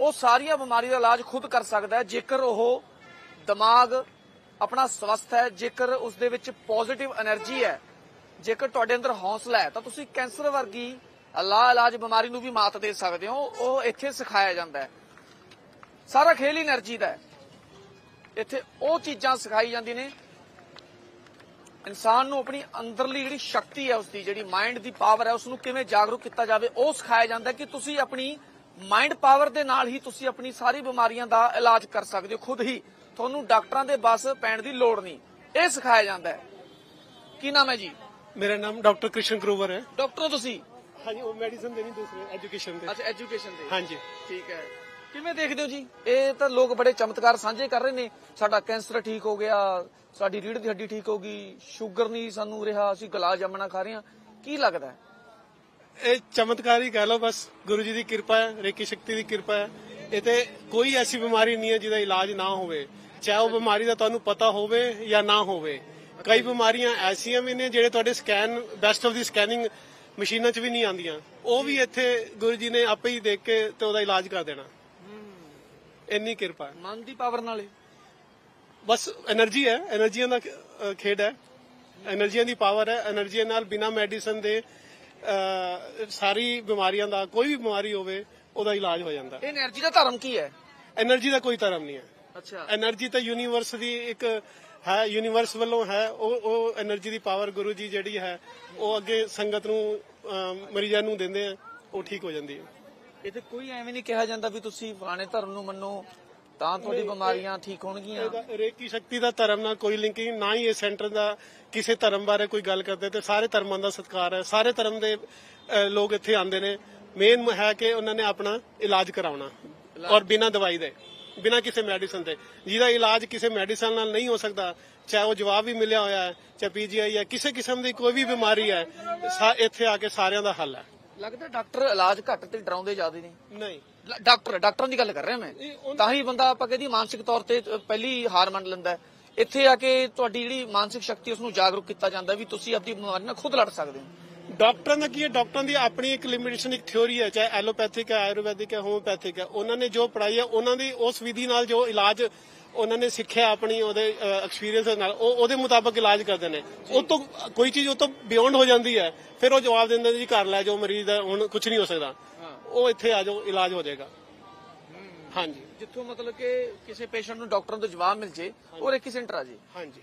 ਉਹ ਸਾਰੀਆਂ ਬਿਮਾਰੀਆਂ ਦਾ ਇਲਾਜ ਖੁਦ ਕਰ ਸਕਦਾ ਹੈ। ਜੇਕਰ ਉਹ ਦਿਮਾਗ ਆਪਣਾ ਸਵਸਥ ਹੈ, ਜੇਕਰ ਉਸ ਦੇ ਵਿੱਚ ਪੋਜ਼ਿਟਿਵ એનર્ਜੀ ਹੈ, ਜੇਕਰ ਤੁਹਾਡੇ ਅੰਦਰ ਹੌਸਲਾ ਹੈ, ਤਾਂ ਤੁਸੀਂ ਕੈਂਸਰ ਵਰਗੀ ਲਾ ਇਲਾਜ ਬਿਮਾਰੀ ਨੂੰ ਵੀ ਮਾਤ ਦੇ ਸਕਦੇ ਹੋ। ਉਹ ਇੱਥੇ ਸਿਖਾਇਆ ਜਾਂਦਾ ਹੈ। ਸਾਰਾ ਖੇਲ ਹੀ એનર્ਜੀ ਦਾ ਹੈ। ਇੱਥੇ ਉਹ ਚੀਜ਼ਾਂ ਸਿਖਾਈ ਜਾਂਦੀਆਂ ਨੇ। ਇਨਸਾਨ ਨੂੰ ਆਪਣੀ ਅੰਦਰਲੀ ਜਿਹੜੀ ਸ਼ਕਤੀ ਹੈ ਉਸ ਦੀ ਜਿਹੜੀ ਮਾਈਂਡ ਦੀ ਪਾਵਰ ਹੈ ਉਸ ਨੂੰ ਕਿਵੇਂ ਜਾਗਰੂਕ ਕੀਤਾ ਜਾਵੇ, ਉਹ ਸਿਖਾਇਆ ਜਾਂਦਾ ਕਿ ਤੁਸੀਂ ਆਪਣੀ ਮਾਈਂਡ ਪਾਵਰ ਦੇ ਨਾਲ ਹੀ ਤੁਸੀਂ ਆਪਣੀ ਸਾਰੀ ਬਿਮਾਰੀਆਂ ਦਾ ਇਲਾਜ ਕਰ ਸਕਦੇ ਹੋ, ਖੁਦ ਹੀ। ਤੁਹਾਨੂੰ ਡਾਕਟਰਾਂ ਦੇ ਬਸ ਪੈਣ ਦੀ ਲੋੜ ਨਹੀਂ। ਇਹ ਸਿਖਾਇਆ ਜਾਂਦਾ ਹੈ। ਕੀ ਨਾਮ ਹੈ ਜੀ? ਮੇਰਾ ਨਾਮ ਡਾਕਟਰ ਕ੍ਰਿਸ਼ਨ ਗਰੋਵਰ ਹੈ। ਡਾਕਟਰ ਹੋ ਤੁਸੀਂ? ਹਾਂਜੀ ਉਹ ਮੈਡੀਸਨ ਦੇ ਨਹੀਂ ਦੂਸਰੇ ਐਜੂਕੇਸ਼ਨ ਦੇ। ਅੱਛਾ ਐਜੂਕੇਸ਼ਨ ਦੇ। ਹਾਂਜੀ। ਠੀਕ ਹੈ। ਕਿਵੇਂ ਦੇਖਦੇ ਹੋ ਜੀ? ਇਹ ਤਾਂ ਲੋਕ ਬੜੇ ਚਮਤਕਾਰ ਸਾਂਝੇ ਕਰ ਰਹੇ ਨੇ। ਸਾਡਾ ਕੈਂਸਰ ਠੀਕ ਹੋ ਗਿਆ ਸਾਡੀ ਰੀੜ੍ਹ ਦੀ ਹੱਡੀ ਠੀਕ ਹੋ ਗਈ ਸ਼ੂਗਰ ਨਹੀਂ ਸਾਨੂੰ ਰਿਹਾ ਅਸੀਂ ਗੁਲਾਬ ਜਾਮਣਾ ਖਾ ਰਹੇ ਹਾਂ। ਕੀ ਲੱਗਦਾ ਇਹ ਚਮਤਕਾਰ ਹੀ ਕਹਿ ਲਓ ਬਸ ਗੁਰੂ ਜੀ ਦੀ ਕਿਰਪਾ ਹੈ ਰੇਕੀ ਸ਼ਕਤੀ ਦੀ ਕਿਰਪਾ ਹੈ। ਇਹ ਤੇ ਕੋਈ ਐਸੀ ਬਿਮਾਰੀ ਨਹੀਂ ਹੈ ਜਿਹਦਾ ਇਲਾਜ ਨਾ ਹੋਵੇ। ਚਾਹੇ ਉਹ ਬਿਮਾਰੀ ਦਾ ਤੁਹਾਨੂੰ ਪਤਾ ਹੋਵੇ ਜਾਂ ਨਾ ਹੋਵੇ ਕਈ ਬਿਮਾਰੀਆਂ ਐਸੀਆਂ ਵੀ ਨੇ ਜਿਹੜੇ ਤੁਹਾਡੇ ਸਕੈਨ ਬੈਸਟ ਆਫ ਦੀ ਸਕੈਨਿੰਗ ਮਸ਼ੀਨਾਂ 'ਚ ਵੀ ਨਹੀਂ ਆਉਂਦੀਆਂ। ਉਹ ਵੀ ਇੱਥੇ ਗੁਰੂ ਜੀ ਨੇ ਆਪੇ ਹੀ ਦੇਖ ਕੇ ਤੇ ਉਹਦਾ ਇਲਾਜ ਕਰ ਦੇਣਾ। ਇੰਨੀ ਕਿਰਪਾ ਮਨ ਦੀ ਪਾਵਰ ਨਾਲ ਬਸ એનર્ਜੀ ਹੈ એનર્ਜੀਆਂ ਦਾ ਖੇਡ ਹੈ। એનર્ਜੀਆਂ ਦੀ ਪਾਵਰ ਹੈ એનર્ਜੀ ਨਾਲ ਬਿਨਾ ਮੈਡੀਸਨ ਦੇ ਸਾਰੀ ਬਿਮਾਰੀਆਂ ਦਾ ਕੋਈ ਵੀ ਬਿਮਾਰੀ ਹੋਵੇ ਉਹਦਾ ਇਲਾਜ ਹੋ ਜਾਂਦਾ। ਇਹ એનર્ਜੀ ਦਾ ਧਰਮ ਕੀ ਹੈ? એનર્ਜੀ ਦਾ ਕੋਈ ਧਰਮ ਨਹੀਂ ਹੈ। ਅੱਛਾ। એનર્ਜੀ ਤਾਂ ਯੂਨੀਵਰਸ ਦੀ ਇੱਕ ਹੈ ਯੂਨੀਵਰਸ ਵੱਲੋਂ ਹੈ ਉਹ ਉਹ એનર્ਜੀ ਦੀ ਪਾਵਰ ਗੁਰੂ ਜੀ ਜਿਹੜੀ ਹੈ ਉਹ ਅੱਗੇ ਸੰਗਤ ਨੂੰ ਮਰੀਜ਼ਾਂ ਨੂੰ ਦਿੰਦੇ ਆ ਉਹ ਠੀਕ ਹੋ ਜਾਂਦੀ ਹੈ। ਇੱਥੇ ਕੋਈ ਐਵੇਂ ਨਹੀਂ ਕਿਹਾ ਜਾਂਦਾ ਵੀ ਤੁਸੀਂ ਫਲਾਣੇ ਧਰਮ ਨੂੰ ਮੰਨੋ ਤਾਂ ਤੁਹਾਡੀ ਬਿਮਾਰੀਆਂ ਠੀਕ ਹੋਣਗੀਆਂ। ਇਹਦਾ ਰੇਕੀ ਸ਼ਕਤੀ ਦਾ ਧਰਮ ਨਾਲ ਕੋਈ ਲਿੰਕ ਨਾ ਹੀ ਇਹ ਸੈਂਟਰ ਦਾ ਕਿਸੇ ਧਰਮ ਬਾਰੇ ਕੋਈ ਗੱਲ ਕਰਦੇ ਤੇ ਸਾਰੇ ਧਰਮਾਂ ਦਾ ਸਤਿਕਾਰ ਹੈ। ਸਾਰੇ ਧਰਮ ਦੇ ਲੋਕ ਇੱਥੇ ਆਉਂਦੇ ਨੇ। ਮੇਨ ਹੈ ਕਿ ਉਹਨਾਂ ਨੇ ਆਪਣਾ ਇਲਾਜ ਕਰਾਉਣਾ ਔਰ ਬਿਨਾ ਦਵਾਈ ਦੇ। ਬਿਨਾਂ ਕਿਸੇ ਮੈਡੀਸਨ ਦੇ। ਜਿਹਦਾ ਇਲਾਜ ਕਿਸੇ ਮੈਡੀਸਨ ਨਾਲ ਨਹੀਂ ਹੋ ਸਕਦਾ ਚਾਹੇ ਉਹ ਜਵਾਬ ਵੀ ਮਿਲਿਆ ਹੋਇਆ ਹੈ ਚਾਹੇ ਪੀਜੀਆਈ ਹੈ ਕਿਸੇ ਕਿਸਮ ਦੀ ਕੋਈ ਵੀ ਬਿਮਾਰੀ ਹੈ ਇੱਥੇ ਆ ਕੇ ਸਾਰਿਆਂ ਦਾ ਹੱਲ ਹੈ। ਲੱਗਦਾ ਡਾਕਟਰ ਇਲਾਜ ਘੱਟ ਤੇ ਡਰਾਉਂਦੇ ਜ਼ਿਆਦਾ ਨੇ। ਨਹੀਂ। ਡਾਕਟਰ ਡਾਕਟਰਾਂ ਦੀ ਗੱਲ ਕਰ ਰਿਹਾ ਮੈਂ। ਤਾਂ ਹੀ ਬੰਦਾ ਆਪਾਂ ਕਹਿੰਦੀ ਮਾਨਸਿਕ ਤੌਰ ਤੇ ਪਹਿਲੀ ਹਾਰ ਮੰਨ ਲੈਂਦਾ ਹੈ। ਇੱਥੇ ਆ ਕੇ ਤੁਹਾਡੀ ਜਿਹੜੀ ਮਾਨਸਿਕ ਸ਼ਕਤੀ ਉਸ ਨੂੰ ਜਾਗਰੂਕ ਕੀਤਾ ਜਾਂਦਾ ਵੀ ਤੁਸੀਂ ਆਪਣੀ ਬਿਮਾਰੀ ਨਾਲ ਖੁਦ ਲੜ ਸਕਦੇ ਹੋ। ਡਾਕਟਰਾਂ ਦਾ ਕੀ ਹੈ? ਡਾਕਟਰਾਂ ਦੀ ਆਪਣੀ ਇੱਕ ਲਿਮਿਟੇਸ਼ਨ ਇੱਕ ਥਿਉਰੀ ਹੈ ਚਾਹੇ ਐਲੋਪੈਥਿਕ ਹੈ ਆਯੁਰਵੈਦਿਕ ਹੈ ਹੋਮਿਓਪੈਥਿਕ ਹੈ। ਉਹਨਾਂ ਨੇ ਜੋ ਪੜਾਈ ਹੈ ਉਹਨਾਂ ਦੀ ਉਸ ਵਿਧੀ ਨਾਲ ਜੋ ਇਲਾਜ ਉਹਨਾਂ ਨੇ ਸਿੱਖਿਆ ਆਪਣੀ ਉਹਦੇ ਐਕਸਪੀਰੀਅੰਸ ਨਾਲ ਉਹ ਉਹਦੇ ਮੁਤਾਬਕ ਇਲਾਜ ਕਰਦੇ ਨੇ। ਉਹ ਤੋਂ ਕੋਈ ਚੀਜ਼ ਉਹ ਤੋਂ ਬਿਯੋਂਡ ਹੋ ਜਾਂਦੀ ਹੈ। ਫਿਰ ਉਹ ਜਵਾਬ ਦਿੰਦੇ ਨੇ ਜੀ ਘਰ ਲੈ ਜਾਓ ਮਰੀਜ਼ ਦਾ ਹੁਣ ਕੁਝ ਨਹੀਂ ਹੋ ਸਕਦਾ। ਉਹ ਇੱਥੇ ਆ ਜਾਓ ਇਲਾਜ ਹੋ ਜਾਏਗਾ। ਹਾਂਜੀ। ਜਿੱਥੋਂ ਮਤਲਬ ਕਿ ਕਿਸੇ ਪੇਸ਼ੈਂਟ ਨੂੰ ਡਾਕਟਰਾਂ ਤੋਂ ਜਵਾਬ ਮਿਲ ਜੇ ਉਹ ਰੇਕੀ ਸੈਂਟਰ ਆ ਜੇ। ਹਾਂਜੀ।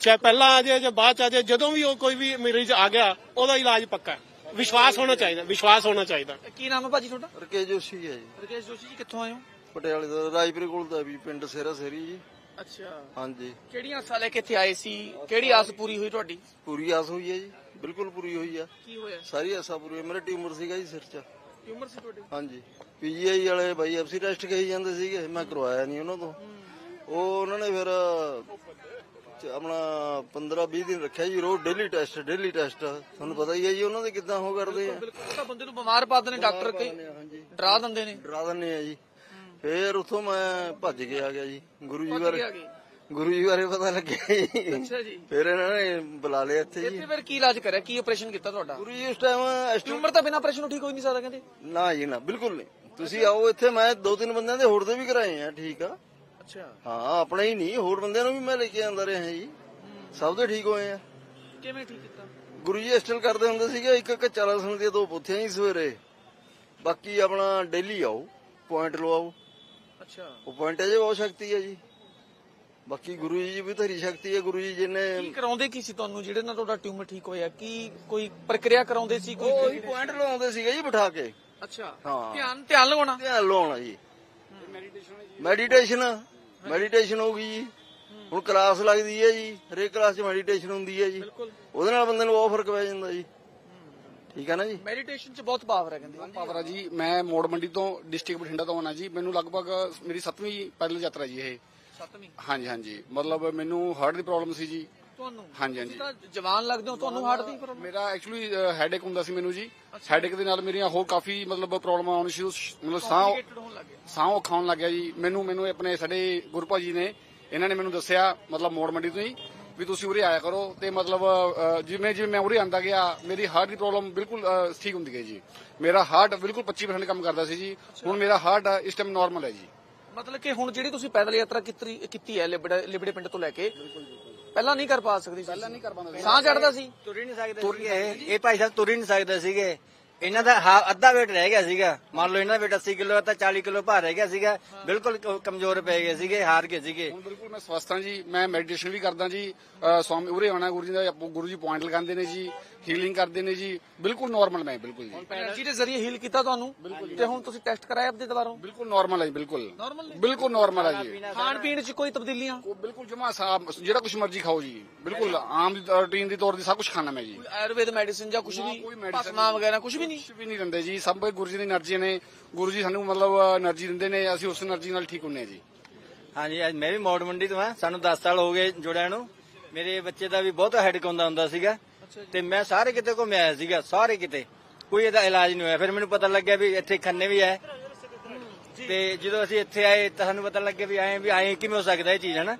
ਚਾਹੇ ਪਹਿਲਾਂ ਆ ਜਾਏ ਜਾਂ ਬਾਅਦ ਚ ਆ ਜਾਏ ਜਦੋਂ ਵੀ ਉਹ ਕੋਈ ਵੀ ਮਰੀਜ਼ ਆ ਗਿਆ ਉਹਦਾ ਇਲਾਜ ਪੱਕਾ ਹੈ। ਵਿਸ਼ਵਾਸ ਹੋਣਾ ਚਾਹੀਦਾ ਵਿਸ਼ਵਾਸ ਹੋਣਾ ਚਾਹੀਦਾ। ਕੀ ਨਾਮ ਹੈ ਭਾਜੀ ਤੁਹਾਡਾ? ਰਕੇ ਜੋਸ਼ੀ ਹੈ ਜੀ। ਰਕੇਸ਼ ਜੋਸ਼ੀ ਜੀ ਕਿੱਥੋਂ ਆਏ ਹੋ? ਪਟਿਆਲੇ ਦਾ ਰਾਜਪੁਰ ਕੋਲ ਦਾ ਵੀ ਪਿੰਡ ਸੇਰਾ ਸੇਰੀ ਜੀ। ਅੱਛਾ। ਹਾਂਜੀ। ਕਿਹੜੀਆਂ ਆਸਾਂ ਲੈ ਕੇ ਇੱਥੇ ਆਏ ਸੀ? ਕਿਹੜੀ ਆਸ ਪੂਰੀ ਹੋਈ ਤੁਹਾਡੀ? ਪੂਰੀ ਆਸ ਹੋਈ ਹੈ ਜੀ ਬਿਲਕੁਲ ਪੂਰੀ ਹੋਈ ਆ। ਕੀ ਹੋਇਆ? ਸਾਰੀ ਆਸਾਂ ਪੂਰੀ ਹੋਈ। ਮੇਰਾ ਟਿਊਮਰ ਸੀਗਾ ਜੀ ਸਿਰ 'ਚ। ਟਿਊਮਰ ਸੀ ਤੁਹਾਡੇ? ਹਾਂਜੀ। ਪੀਜੀਆਈ ਵਾਲੇ ਬਾਈ ਐਫਸੀ ਟੈਸਟ ਕਹੀ ਜਾਂਦੇ ਸੀਗੇ ਮੈਂ ਕਰਵਾਇਆ ਨਹੀਂ ਉਹਨਾਂ ਤੋਂ। ਉਹ ਉਹਨਾਂ ਨੇ ਫਿਰ ਆਪਣਾ 15 20 ਦਿਨ ਰੱਖਿਆ ਜੀ ਰੋਜ਼ ਡੇਲੀ ਟੈਸਟ ਡੇਲੀ ਟੈਸਟ ਤੁਹਾਨੂੰ ਪਤਾ ਹੀ ਹੈ ਜੀ ਉਹਨਾਂ ਦੇ ਕਿੱਦਾਂ ਉਹ ਕਰਦੇ ਆ। ਬਿਲਕੁਲ ਤਾਂ ਬੰਦੇ ਨੂੰ ਬਿਮਾਰ ਪਾ ਦਿੰਦੇ ਨੇ ਡਾਕਟਰ ਕਈ। ਹਾਂਜੀ। ਡਰਾ ਦਿੰਦੇ ਨੇ। ਡਰਾ ਦਿੰਦੇ ਆ ਜੀ। ਫਿਰ ਉੱਥੋਂ ਮੈਂ ਭੱਜ ਕੇ ਆ ਗਿਆ ਜੀ ਗੁਰੂ ਜੀ ਬਾਰੇ। ਗੁਰੂ ਜੀ ਪਤਾ ਲੱਗਿਆ ਜੀ। ਅੱਛਾ ਜੀ। ਫਿਰ ਇਹਨਾਂ ਨੇ ਬੁਲਾ ਲਿਆ ਇੱਥੇ ਜੀ। ਇੱਥੇ ਫਿਰ ਕੀ ਇਲਾਜ ਕਰਿਆ? ਕੀ ਆਪਰੇਸ਼ਨ ਕੀਤਾ ਤੁਹਾਡਾ? ਗੁਰੂ ਜੀ ਉਸ ਟਾਈਮ ਟਿਊਮਰ ਤਾਂ ਬਿਨਾਂ ਆਪਰੇਸ਼ਨ ਠੀਕ ਹੋ ਹੀ ਨਹੀਂ ਸਕਦਾ ਕਹਿੰਦੇ? ਨਾ ਜੀ ਨਾ ਬਿਲਕੁਲ ਨਹੀਂ। ਤੁਸੀਂ ਆਓ ਇੱਥੇ ਮੈਂ ਦੋ ਤਿੰਨ ਬੰਦਿਆਂ ਦੇ ਹੋਰ ਦੇ ਵੀ ਕਰਾਏ ਆ ਠੀਕ ਆ। ਅੱਛਾ। ਹਾਂ ਆਪਣੇ ਹੀ ਨਹੀਂ ਹੋਰ ਬੰਦਿਆਂ ਨੂੰ ਵੀ ਮੈਂ ਲੈ ਕੇ ਆਂਦਾ ਰਿਹਾ ਜੀ। ਸਭ ਦੇ ਠੀਕ ਹੋਏ ਆ। ਕਿਵੇਂ ਠੀਕ ਕੀਤਾ? ਗੁਰੂ ਜੀ ਐਸਟਲ ਕਰਦੇ ਹੁੰਦੇ ਸੀਗੇ ਇੱਕ ਕੱਚਾ ਲਸਣ ਦੀਆਂ ਦੋ ਪੁੱਥੀਆਂ ਹੀ ਸਵੇਰੇ। ਬਾਕੀ ਆਪਣਾ ਡੇਲੀ ਆਓ ਪੁਆਇੰਟ ਲਵਾਓ। ਅੱਛਾ। ਉਹ ਪੁਆਇੰਟ 'ਚ ਬਹੁਤ ਸ਼ਕਤੀ ਹੈ ਜੀ। ਬਾਕੀ ਗੁਰੂ ਜੀ ਵੀ ਧਰੀ ਸ਼ਕਤੀ ਹੈ ਗੁਰੂ ਜੀ ਕੀ ਜਿਹਨੇ ਕਰਾਉਂਦੇ ਕੀ ਸੀ ਤੁਹਾਨੂੰ? ਜਿਹੜੇ ਨਾਲ ਤੁਹਾਡਾ ਟਿਊਮਰ ਠੀਕ ਹੋਇਆ ਕੀ ਕੋਈ ਪ੍ਰਕਿਰਿਆ ਕਰਾਉਂਦੇ ਸੀ ਉਹ ਕੋਈ ਹੀ ਪੁਆਇੰਟ ਲਵਾਉਂਦੇ ਸੀਗੇ ਜੀ ਬਿਠਾ ਕੇ। ਅੱਛਾ। ਹਾਂ। ਧਿਆਨ ਧਿਆਨ ਲਗਾਉਣਾ ਧਿਆਨ ਲਾਉਣਾ ਜੀ। ਮੈਡੀਟੇਸ਼ਨ ਮੈਡੀਟੇਸ਼ਨ ਹੋ ਗਈ ਜੀ। ਹੁਣ ਕਲਾਸ ਲੱਗਦੀ ਹੈ ਜੀ। ਹਰੇਕ ਕਲਾਸ 'ਚ ਮੈਡੀਟੇਸ਼ਨ ਹੁੰਦੀ ਹੈ ਜੀ। ਬਿਲਕੁਲ। ਉਹਦੇ ਨਾਲ ਬੰਦੇ ਨੂੰ ਬਹੁਤ ਫ਼ਰਕ ਪੈ ਜਾਂਦਾ ਜੀ। ਠੀਕ ਹੈ ਨਾ ਜੀ? ਮੈਡੀਟੇਸ਼ਨ 'ਚ ਬਹੁਤ ਪਾਵਰ ਹੈ ਕਹਿੰਦੇ। ਪਾਵਰਾ ਜੀ। ਮੈਂ ਮੋੜ ਮੰਡੀ ਤੋਂ ਡਿਸਟ੍ਰਿਕਟ ਬਠਿੰਡਾ ਤੋਂ ਆਉਣਾ ਜੀ। ਮੈਨੂੰ ਲਗਭਗ ਮੇਰੀ 7ਵੀਂ ਪੈਦਲ ਯਾਤਰਾ ਜੀ ਇਹ। ਸੱਤਵੀਂ? ਹਾਂਜੀ ਹਾਂਜੀ। ਮਤਲਬ ਮੈਨੂੰ ਹਾਰਟ ਦੀ ਪ੍ਰੋਬਲਮ ਸੀ ਜੀ। ਤੁਹਾਨੂੰ? ਹਾਂਜੀ, ਹਾਂਜੀ। ਤੁਸੀਂ ਤਾਂ ਜਵਾਨ ਲੱਗਦੇ ਹੋ ਤੁਹਾਨੂੰ ਹਾਰਟ ਦੀ ਪ੍ਰੋਬਲਮ ਮੇਰਾ ਐਕਚੁਅਲੀ ਹੈਡੇਕ ਹੁੰਦਾ ਸੀ ਮੈਨੂੰ ਜੀ। ਹੈਡੇਕ ਦੇ ਨਾਲ ਮੇਰੀਆਂ ਹੋਰ ਕਾਫੀ ਮਤਲਬ ਪ੍ਰੋਬਲਮਾਂ ਆਉਣ ਸ਼ੁਰੂ ਮਤਲਬ ਸਾਹ ਹੋਣ ਲੱਗ ਗਿਆ ਸਾਹ ਔਖਾ ਹੋਣ ਲੱਗ ਗਿਆ ਜੀ। ਮੈਨੂੰ ਮੈਨੂੰ ਆਪਣੇ ਸਾਡੇ ਗੁਰਪਾ ਜੀ ਨੇ ਇਹਨਾਂ ਨੇ ਮੈਨੂੰ ਦੱਸਿਆ ਮਤਲਬ ਮੋੜ ਮੰਡੀ ਤੋਂ ਹੀ ਵੀ ਤੁਸੀਂ ਉਰੇ ਆਇਆ ਕਰੋ ਤੇ ਮਤਲਬ ਅ, ਜਿਵੇਂ ਜਿਵੇਂ ਮੈਂ ਉਰੇ ਆਂਦਾ ਗਿਆ ਮੇਰੀ ਹਾਰਟ ਦੀ ਪ੍ਰੋਬਲਮ ਬਿਲਕੁਲ ਠੀਕ ਹੁੰਦੀ ਗਈ ਜੀ। ਮੇਰਾ ਹਾਰਟ ਬਿਲਕੁਲ 25% ਕੰਮ ਕਰਦਾ ਸੀ ਜੀ। ਹੁਣ ਮੇਰਾ ਹਾਰਟ ਇਸ ਟਾਈਮ ਨਾਰਮਲ ਹੈ ਜੀ। ਮਤਲਬ ਕਿ ਹੁਣ ਜਿਹੜੀ ਤੁਸੀਂ ਪੈਦਲ ਯਾਤਰਾ ਕੀਤੀ ਕੀਤੀ ਹੈ ਲਿਬੜੇ ਲਿਬੜੇ ਪਿੰਡ ਤੋਂ ਲੈ ਕੇ ਪਹਿਲਾਂ ਨਹੀਂ ਕਰ ਪਾ ਸਕਦੇ ਸੀ। ਪਹਿਲਾਂ ਨਹੀਂ ਕਰ ਪਾਉਂਦੇ ਸਾਹ ਚੜਦਾ ਸੀ। ਤੁਰ ਹੀ ਨਹੀਂ ਸਕਦੇ ਸੀਗੇ। ਇਹ ਭਾਈ ਸਾਹਿਬ ਤੁਰ ਹੀ ਨਹੀਂ ਸਕਦੇ ਸੀਗੇ। ਇਹਨਾਂ ਦਾ ਹਾ- ਅੱਧਾ weight ਰਹਿ ਗਿਆ ਸੀਗਾ। ਮੰਨ ਲਓ ਇਹਨਾਂ ਦਾ weight 80 ਕਿਲੋ ਤਾਂ 40 ਕਿਲੋ ਭਾਰ ਰਹਿ ਗਿਆ ਸੀਗਾ। ਬਿਲਕੁਲ ਕ- ਕਮਜ਼ੋਰ ਪੈ ਗਏ ਸੀਗੇ ਹਾਰ ਗਏ ਸੀਗੇ। ਹੁਣ ਬਿਲਕੁਲ ਮੈਂ ਸਵਸਥ ਹਾਂ ਜੀ। ਮੈਂ ਮੈਡੀਟੇਸ਼ਨ ਵੀ ਕਰਦਾ ਜੀ। ਅ, ਸਵਾਮੀ ਉਰੇ ਆਉਣਾ ਗੁਰੂ ਜੀ ਦਾ ਗੁਰੂ ਜੀ ਪੁਆਇੰਟ ਲਗਾਉਂਦੇ ਨੇ ਜੀ। ਹੀਲਿੰਗ ਕਰਦੇ ਨੇ ਜੀ। ਬਿਲਕੁਲ ਨਾਰਮਲ ਮੈਂ ਬਿਲਕੁਲ ਜੀ। ਐਨਰਜੀ ਦੇ ਜ਼ਰੀਏ ਹੀਲ ਕੀਤਾ ਤੁਹਾਨੂੰ ਤੇ ਹੁਣ ਤੁਸੀਂ ਟੈਸਟ ਕਰਾਇਆ ਆਪਦੇ ਦੁਬਾਰਾ? ਬਿਲਕੁਲ ਨਾਰਮਲ ਹੈ ਬਿਲਕੁਲ। ਬਿਲਕੁਲ ਨਾਰਮਲ ਹੈ ਜੀ। ਖਾਣ ਪੀਣ 'ਚ ਕੋਈ ਤਬਦੀਲੀਆਂ? ਬਿਲਕੁਲ ਜਮਾ ਸਾਫ਼ ਜਿਹੜਾ ਕੁਝ ਮਰਜ਼ੀ ਖਾਓ ਜੀ। ਬਿਲਕੁਲ ਆਮ ਦੀ ਰੂਟੀਨ ਦੀ ਤੌਰ ਤੇ ਸਭ ਕੁਝ ਖਾਣਾ ਮੈਂ ਜੀ। ਆਯੁਰਵੇਦ ਮੈਡੀਸਿਨ ਜਾਂ ਕੁਝ ਵੀ ਕੋਈ medicine ਵਗੈਰਾ ਕੁਝ ਵੀ ਨਹੀਂ? ਵੀ ਨਹੀਂ ਦਿੰਦੇ ਜੀ। ਸਭ ਗੁਰੂ ਜੀ ਦੀ એનર્ਜੀ ਨੇ। ਗੁਰੂ ਜੀ ਸਾਨੂੰ ਮਤਲਬ એનર્ਜੀ ਦਿੰਦੇ ਨੇ। ਅਸੀਂ ਉਸ એનર્ਜੀ ਨਾਲ ਠੀਕ ਹੁੰਨੇ ਆ ਜੀ। ਹਾਂਜੀ ਅੱਜ ਮੈਂ ਵੀ ਮੌੜ ਮੰਡੀ ਤੋਂ ਆ ਸਾਨੂੰ 10 ਸਾਲ ਹੋ ਗਏ ਜੁੜਿਆ ਨੂੰ। ਮੇਰੇ ਬੱਚੇ ਦਾ ਵੀ ਬਹੁਤ ਹੈਡਕ ਆਉਂਦਾ ਹੁੰਦਾ ਸੀਗਾ। ਤੇ ਮੈਂ ਸਾਰੇ ਕਿਤੇ ਘੁੰਮਿਆ ਆਇਆ ਸੀਗਾ ਸਾਰੇ ਕਿਤੇ। ਕੋਈ ਇਹਦਾ ਇਲਾਜ ਨਹੀਂ ਹੋਇਆ। ਫਿਰ ਮੈਨੂੰ ਪਤਾ ਲੱਗਿਆ ਵੀ ਇੱਥੇ ਖੰਨੇ ਵੀ ਹੈ। ਤੇ ਜਦੋਂ ਅਸੀਂ ਇੱਥੇ ਆਏ ਤਾਂ ਸਾਨੂੰ ਪਤਾ ਲੱਗਿਆ ਵੀ ਐਂ ਵੀ ਐਂ ਕਿਵੇਂ ਹੋ ਸਕਦਾ ਇਹ ਚੀਜ਼ ਹੈ ਨਾ?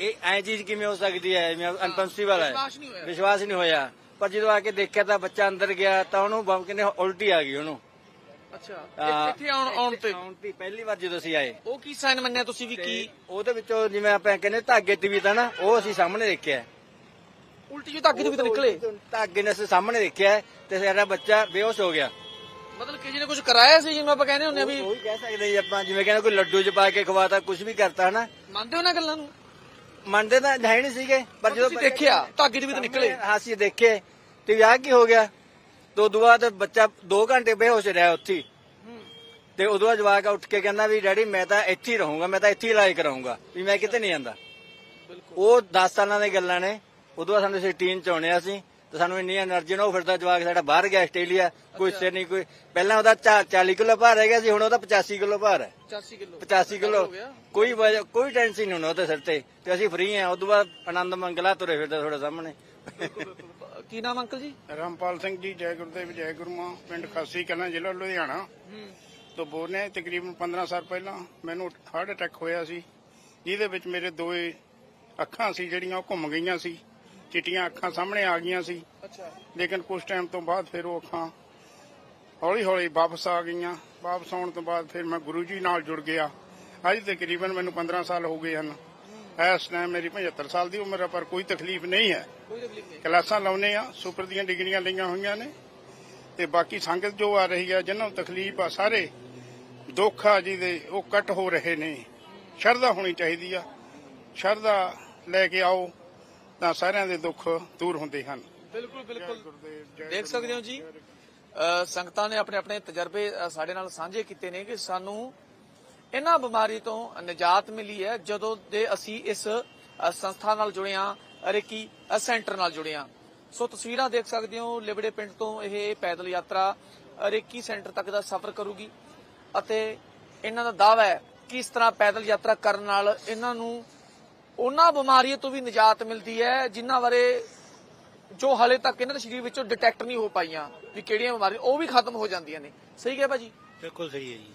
ਇਹ ਐਂ ਚੀਜ਼ ਕਿਵੇਂ ਹੋ ਸਕਦੀ ਹੈ? ਜਿਵੇਂ ਅਨਪੰਸੀਬਲ ਹੈ। ਵਿਸ਼ਵਾਸ ਨਹੀਂ ਹੋਇਆ। ਪਰ ਜਦੋਂ ਆ ਕੇ ਦੇਖਿਆ ਤਾਂ ਬੱਚਾ ਅੰਦਰ ਗਿਆ ਤਾਂ ਉਹਨੂੰ ਬਮ ਕਹਿੰਦੇ ਉਲਟੀ ਆ ਗਈ ਉਹਨੂੰ। ਅੱਛਾ। ਇੱਥੇ ਆਉਣ ਆਉਣ ਤੇ? ਆਉਣ ਤੇ ਪਹਿਲੀ ਵਾਰ ਜਦੋਂ ਅਸੀਂ ਆਏ। ਉਹ ਕੀ ਸਾਈਨ ਮੰਨਿਆ ਤੁਸੀਂ ਵੀ ਕੀ? ਉਹਦੇ ਵਿੱਚੋਂ ਜਿਵੇਂ ਆਪਾਂ ਕਹਿੰਦੇ ਧਾਗੇ ਤੇ ਵੀ ਤਾਂ ਨਾ ਉਹ ਅਸੀਂ ਸਾਹਮਣੇ ਦੇਖਿਆ। ਉਲਟੀ ਜੋ ਧਾਗੇ ਤੋਂ ਵੀ ਤਾਂ ਨਿਕਲੇ। ਧਾਗੇ ਨੇ ਅਸੀਂ ਸਾਹਮਣੇ ਦੇਖਿਆ ਤੇ ਸਾਡਾ ਬੱਚਾ ਬੇਹੋਸ਼ ਹੋ ਗਿਆ। ਮਤਲਬ ਕਿਸੇ ਨੇ ਕੁਝ ਕਰਾਇਆ ਸੀ ਜਿਵੇਂ ਆਪਾਂ ਕਹਿੰਦੇ ਹੁੰਦੇ ਆ ਵੀ ਉਹੀ ਕਹਿ ਸਕਦੇ ਜੀ ਆਪਾਂ ਜਿਵੇਂ ਕਹਿੰਦੇ ਕੋਈ ਲੱਡੂ ਚ ਪਾ ਕੇ ਖਵਾਤਾ ਕੁਝ ਵੀ ਕਰਤਾ ਹਨਾ? ਮੰਨਦੇ ਹੋ ਨਾ ਗੱਲਾਂ ਨੂੰ? ਮੰਨਦੇ ਤਾਂ ਹੈ ਨਹੀਂ ਸੀਗੇ ਪਰ ਜਦੋਂ ਤੁਸੀਂ ਦੇਖਿਆ ਧਾਗੇ ਦੇ ਵੀ ਤਾਂ ਨਿਕਲੇ। ਹਾਂ ਅਸੀਂ ਦੇਖੇ ਤੇ ਆਹ ਕੀ ਹੋ ਗਿਆ? ਤੋਂ ਉਦੋਂ ਬਾਅਦ ਬੱਚਾ 2 ਘੰਟੇ ਬੇਹੋਸ਼ ਰਿਹਾ ਉੱਥੇ। ਤੇ ਉਦੋਂ ਬਾਅਦ ਜਵਾਕ ਉੱਠ ਕੇ ਕਹਿੰਦਾ ਵੀ ਡੈਡੀ ਮੈਂ ਤਾਂ ਇੱਥੇ ਹੀ ਰਹੂੰਗਾ ਮੈਂ ਤਾਂ ਇੱਥੇ ਹੀ ਇਲਾਜ ਕਰਾਉਂਗਾ ਵੀ ਮੈਂ ਕਿਤੇ ਨਹੀਂ ਜਾਂਦਾ। ਉਹ 10 ਸਾਲਾਂ ਦੀਆਂ ਗੱਲਾਂ ਨੇ। ਉਦੋਂ ਬਾਅਦ ਸਾਨੂੰ ਅਸੀਂ ਟੀਮ ਚ ਆਉਣੇ ਆ ਸੀ ਤੇ ਸਾਨੂੰ ਇੰਨੀ એનર્ਜੀ ਨਾ ਉਹ ਫਿਰਦਾ ਜਵਾਕ ਸਾਡਾ ਬਾਹਰ ਗਿਆ ਆਸਟ੍ਰੇਲੀਆ ਕੋਈ ਸਿਰ ਨਹੀਂ ਕੋਈ ਪਹਿਲਾਂ ਉਹਦਾ 40 ਕਿਲੋ ਭਾਰ ਰਹਿ ਗਿਆ ਸੀ ਹੁਣ ਉਹਦਾ 85 ਕਿਲੋ ਭਾਰ ਹੈ। 85 ਕਿਲੋ। 85 ਕਿਲੋ। ਕੋਈ ਕੋਈ ਟੈਨਸ਼ਨ ਨਹੀਂ ਉਹਦੇ ਸਿਰ ਤੇ ਤੇ ਅਸੀਂ ਫ੍ਰੀ ਆ ਉਦੋਂ ਬਾਅਦ ਆਨੰਦ ਮੰਗਲਾ ਤੁਰੇ ਫਿਰਦਾ ਤੁਹਾਡੇ ਸਾਹਮਣੇ। ਕੀ ਨਾਮ ਅੰਕਲ ਜੀ? ਰਾਮਪਾਲ ਸਿੰਘ ਜੀ ਜੈ ਗੁਰਦੇਵ ਜੈ ਗੁਰਮਾ ਪਿੰਡ ਖਾਸੀ ਕਲਾਂ ਜ਼ਿਲ੍ਹਾ ਲੁਧਿਆਣਾ। ਤੋਂ ਬੋਲ ਤਕਰੀਬਨ 15 ਸਾਲ ਪਹਿਲਾਂ ਮੈਨੂੰ ਹਾਰਟ ਅਟੈਕ ਹੋਇਆ ਸੀ। ਜਿਹਦੇ ਵਿੱਚ ਮੇਰੇ ਦੋਏ ਅੱਖਾਂ ਸੀ ਜਿਹੜੀਆਂ ਉਹ ਘੁੰਮ ਗਈਆਂ ਸੀ। ਚਿੱਟੀਆਂ ਅੱਖਾਂ ਸਾਹਮਣੇ ਆ ਗਈਆਂ ਸੀ। ਅੱਛਾ। ਲੇਕਿਨ ਕੁਝ ਟਾਈਮ ਤੋਂ ਬਾਅਦ ਫਿਰ ਉਹ ਅੱਖਾਂ ਹੌਲੀ ਹੌਲੀ ਵਾਪਸ ਆ ਗਈਆਂ। ਵਾਪਸ ਆਉਣ ਤੋਂ ਬਾਅਦ ਫਿਰ ਮੈਂ ਗੁਰੂ ਜੀ ਨਾਲ ਜੁੜ ਗਿਆ। ਅੱਜ ਤਕਰੀਬਨ ਮੈਨੂੰ 15 ਸਾਲ ਹੋ ਗਏ ਹਨ। ਇਸ ਟਾਈਮ ਮੇਰੀ 75 ਸਾਲ ਦੀ ਉਮਰ ਹੈ ਪਰ ਕੋਈ ਤਕਲੀਫ ਨਹੀਂ ਹੈ। ਕੋਈ ਤਕਲੀਫ ਨਹੀਂ। ਕਲਾਸਾਂ ਲਾਉਨੇ ਆ ਸੁਪਰ ਦੀਆਂ ਡਿਗਰੀਆਂ ਲਈਆਂ ਹੋਈਆਂ ਨੇ। ਤੇ ਬਾਕੀ ਸੰਗਤ ਜੋ ਆ ਰਹੀ ਆ ਜਿਨ੍ਹਾਂ ਨੂੰ ਤਕਲੀਫ ਆ ਸਾਰੇ ਦੁੱਖ ਆ ਜਿਹਦੇ ਉਹ ਕੱਟ ਹੋ ਰਹੇ ਨੇ। ਸ਼ਰਧਾ ਹੋਣੀ ਚਾਹੀਦੀ ਆ। ਸ਼ਰਧਾ ਲੈ ਕੇ ਆਓ। ਤਾਂ ਸਾਰਿਆਂ ਦੇ ਦੁੱਖ ਦੂਰ ਹੁੰਦੇ ਹਨ। ਬਿਲਕੁਲ ਬਿਲਕੁਲ। ਦੇਖ ਸਕਦੇ ਹੋ ਜੀ ਸੰਗਤਾਂ ਨੇ ਆਪਣੇ ਆਪਣੇ ਤਜਰਬੇ ਸਾਡੇ ਨਾਲ ਸਾਂਝੇ ਕੀਤੇ ਨੇ ਕਿ ਸਾਨੂੰ ਇਹਨਾਂ ਬਿਮਾਰੀ ਤੋਂ ਨਿਜਾਤ ਮਿਲੀ ਹੈ ਜਦੋਂ ਦੇ ਅਸੀਂ ਇਸ ਸੰਸਥਾ ਨਾਲ ਜੁੜੇ ਹਾਂ ਰੇਕੀ ਸੈਂਟਰ ਨਾਲ ਜੁੜੇ ਹਾਂ। ਸੋ ਤਸਵੀਰਾਂ ਦੇਖ ਸਕਦੇ ਹੋ ਲਿਬੜੇ ਪਿੰਡ ਤੋਂ ਇਹ ਪੈਦਲ ਯਾਤਰਾ ਰੇਕੀ ਸੈਂਟਰ ਤੱਕ ਦਾ ਸਫ਼ਰ ਕਰੂਗੀ। ਅਤੇ ਇਹਨਾਂ ਦਾ ਦਾਅਵਾ ਹੈ ਕਿ ਇਸ ਤਰ੍ਹਾਂ ਪੈਦਲ ਯਾਤਰਾ ਕਰਨ ਨਾਲ ਇਹਨਾਂ ਨੂੰ ਉਹਨਾਂ ਬਿਮਾਰੀਆਂ ਤੋਂ ਵੀ ਨਿਜਾਤ ਮਿਲਦੀ ਹੈ ਜਿਨ੍ਹਾਂ ਬਾਰੇ ਜੋ ਹਲੇ ਤੱਕ ਇਹਨਾਂ ਦੇ ਸਰੀਰ ਵਿੱਚੋਂ ਡਿਟੈਕਟ ਨਹੀਂ ਹੋ ਪਾਈਆਂ ਵੀ ਕਿਹੜੀਆਂ ਬਿਮਾਰੀਆਂ ਉਹ ਵੀ ਖਤਮ ਹੋ ਜਾਂਦੀਆਂ ਨੇ। ਸਹੀ ਹੈ ਭਾਜੀ? ਬਿਲਕੁਲ ਸਹੀ ਹੈ ਜੀ।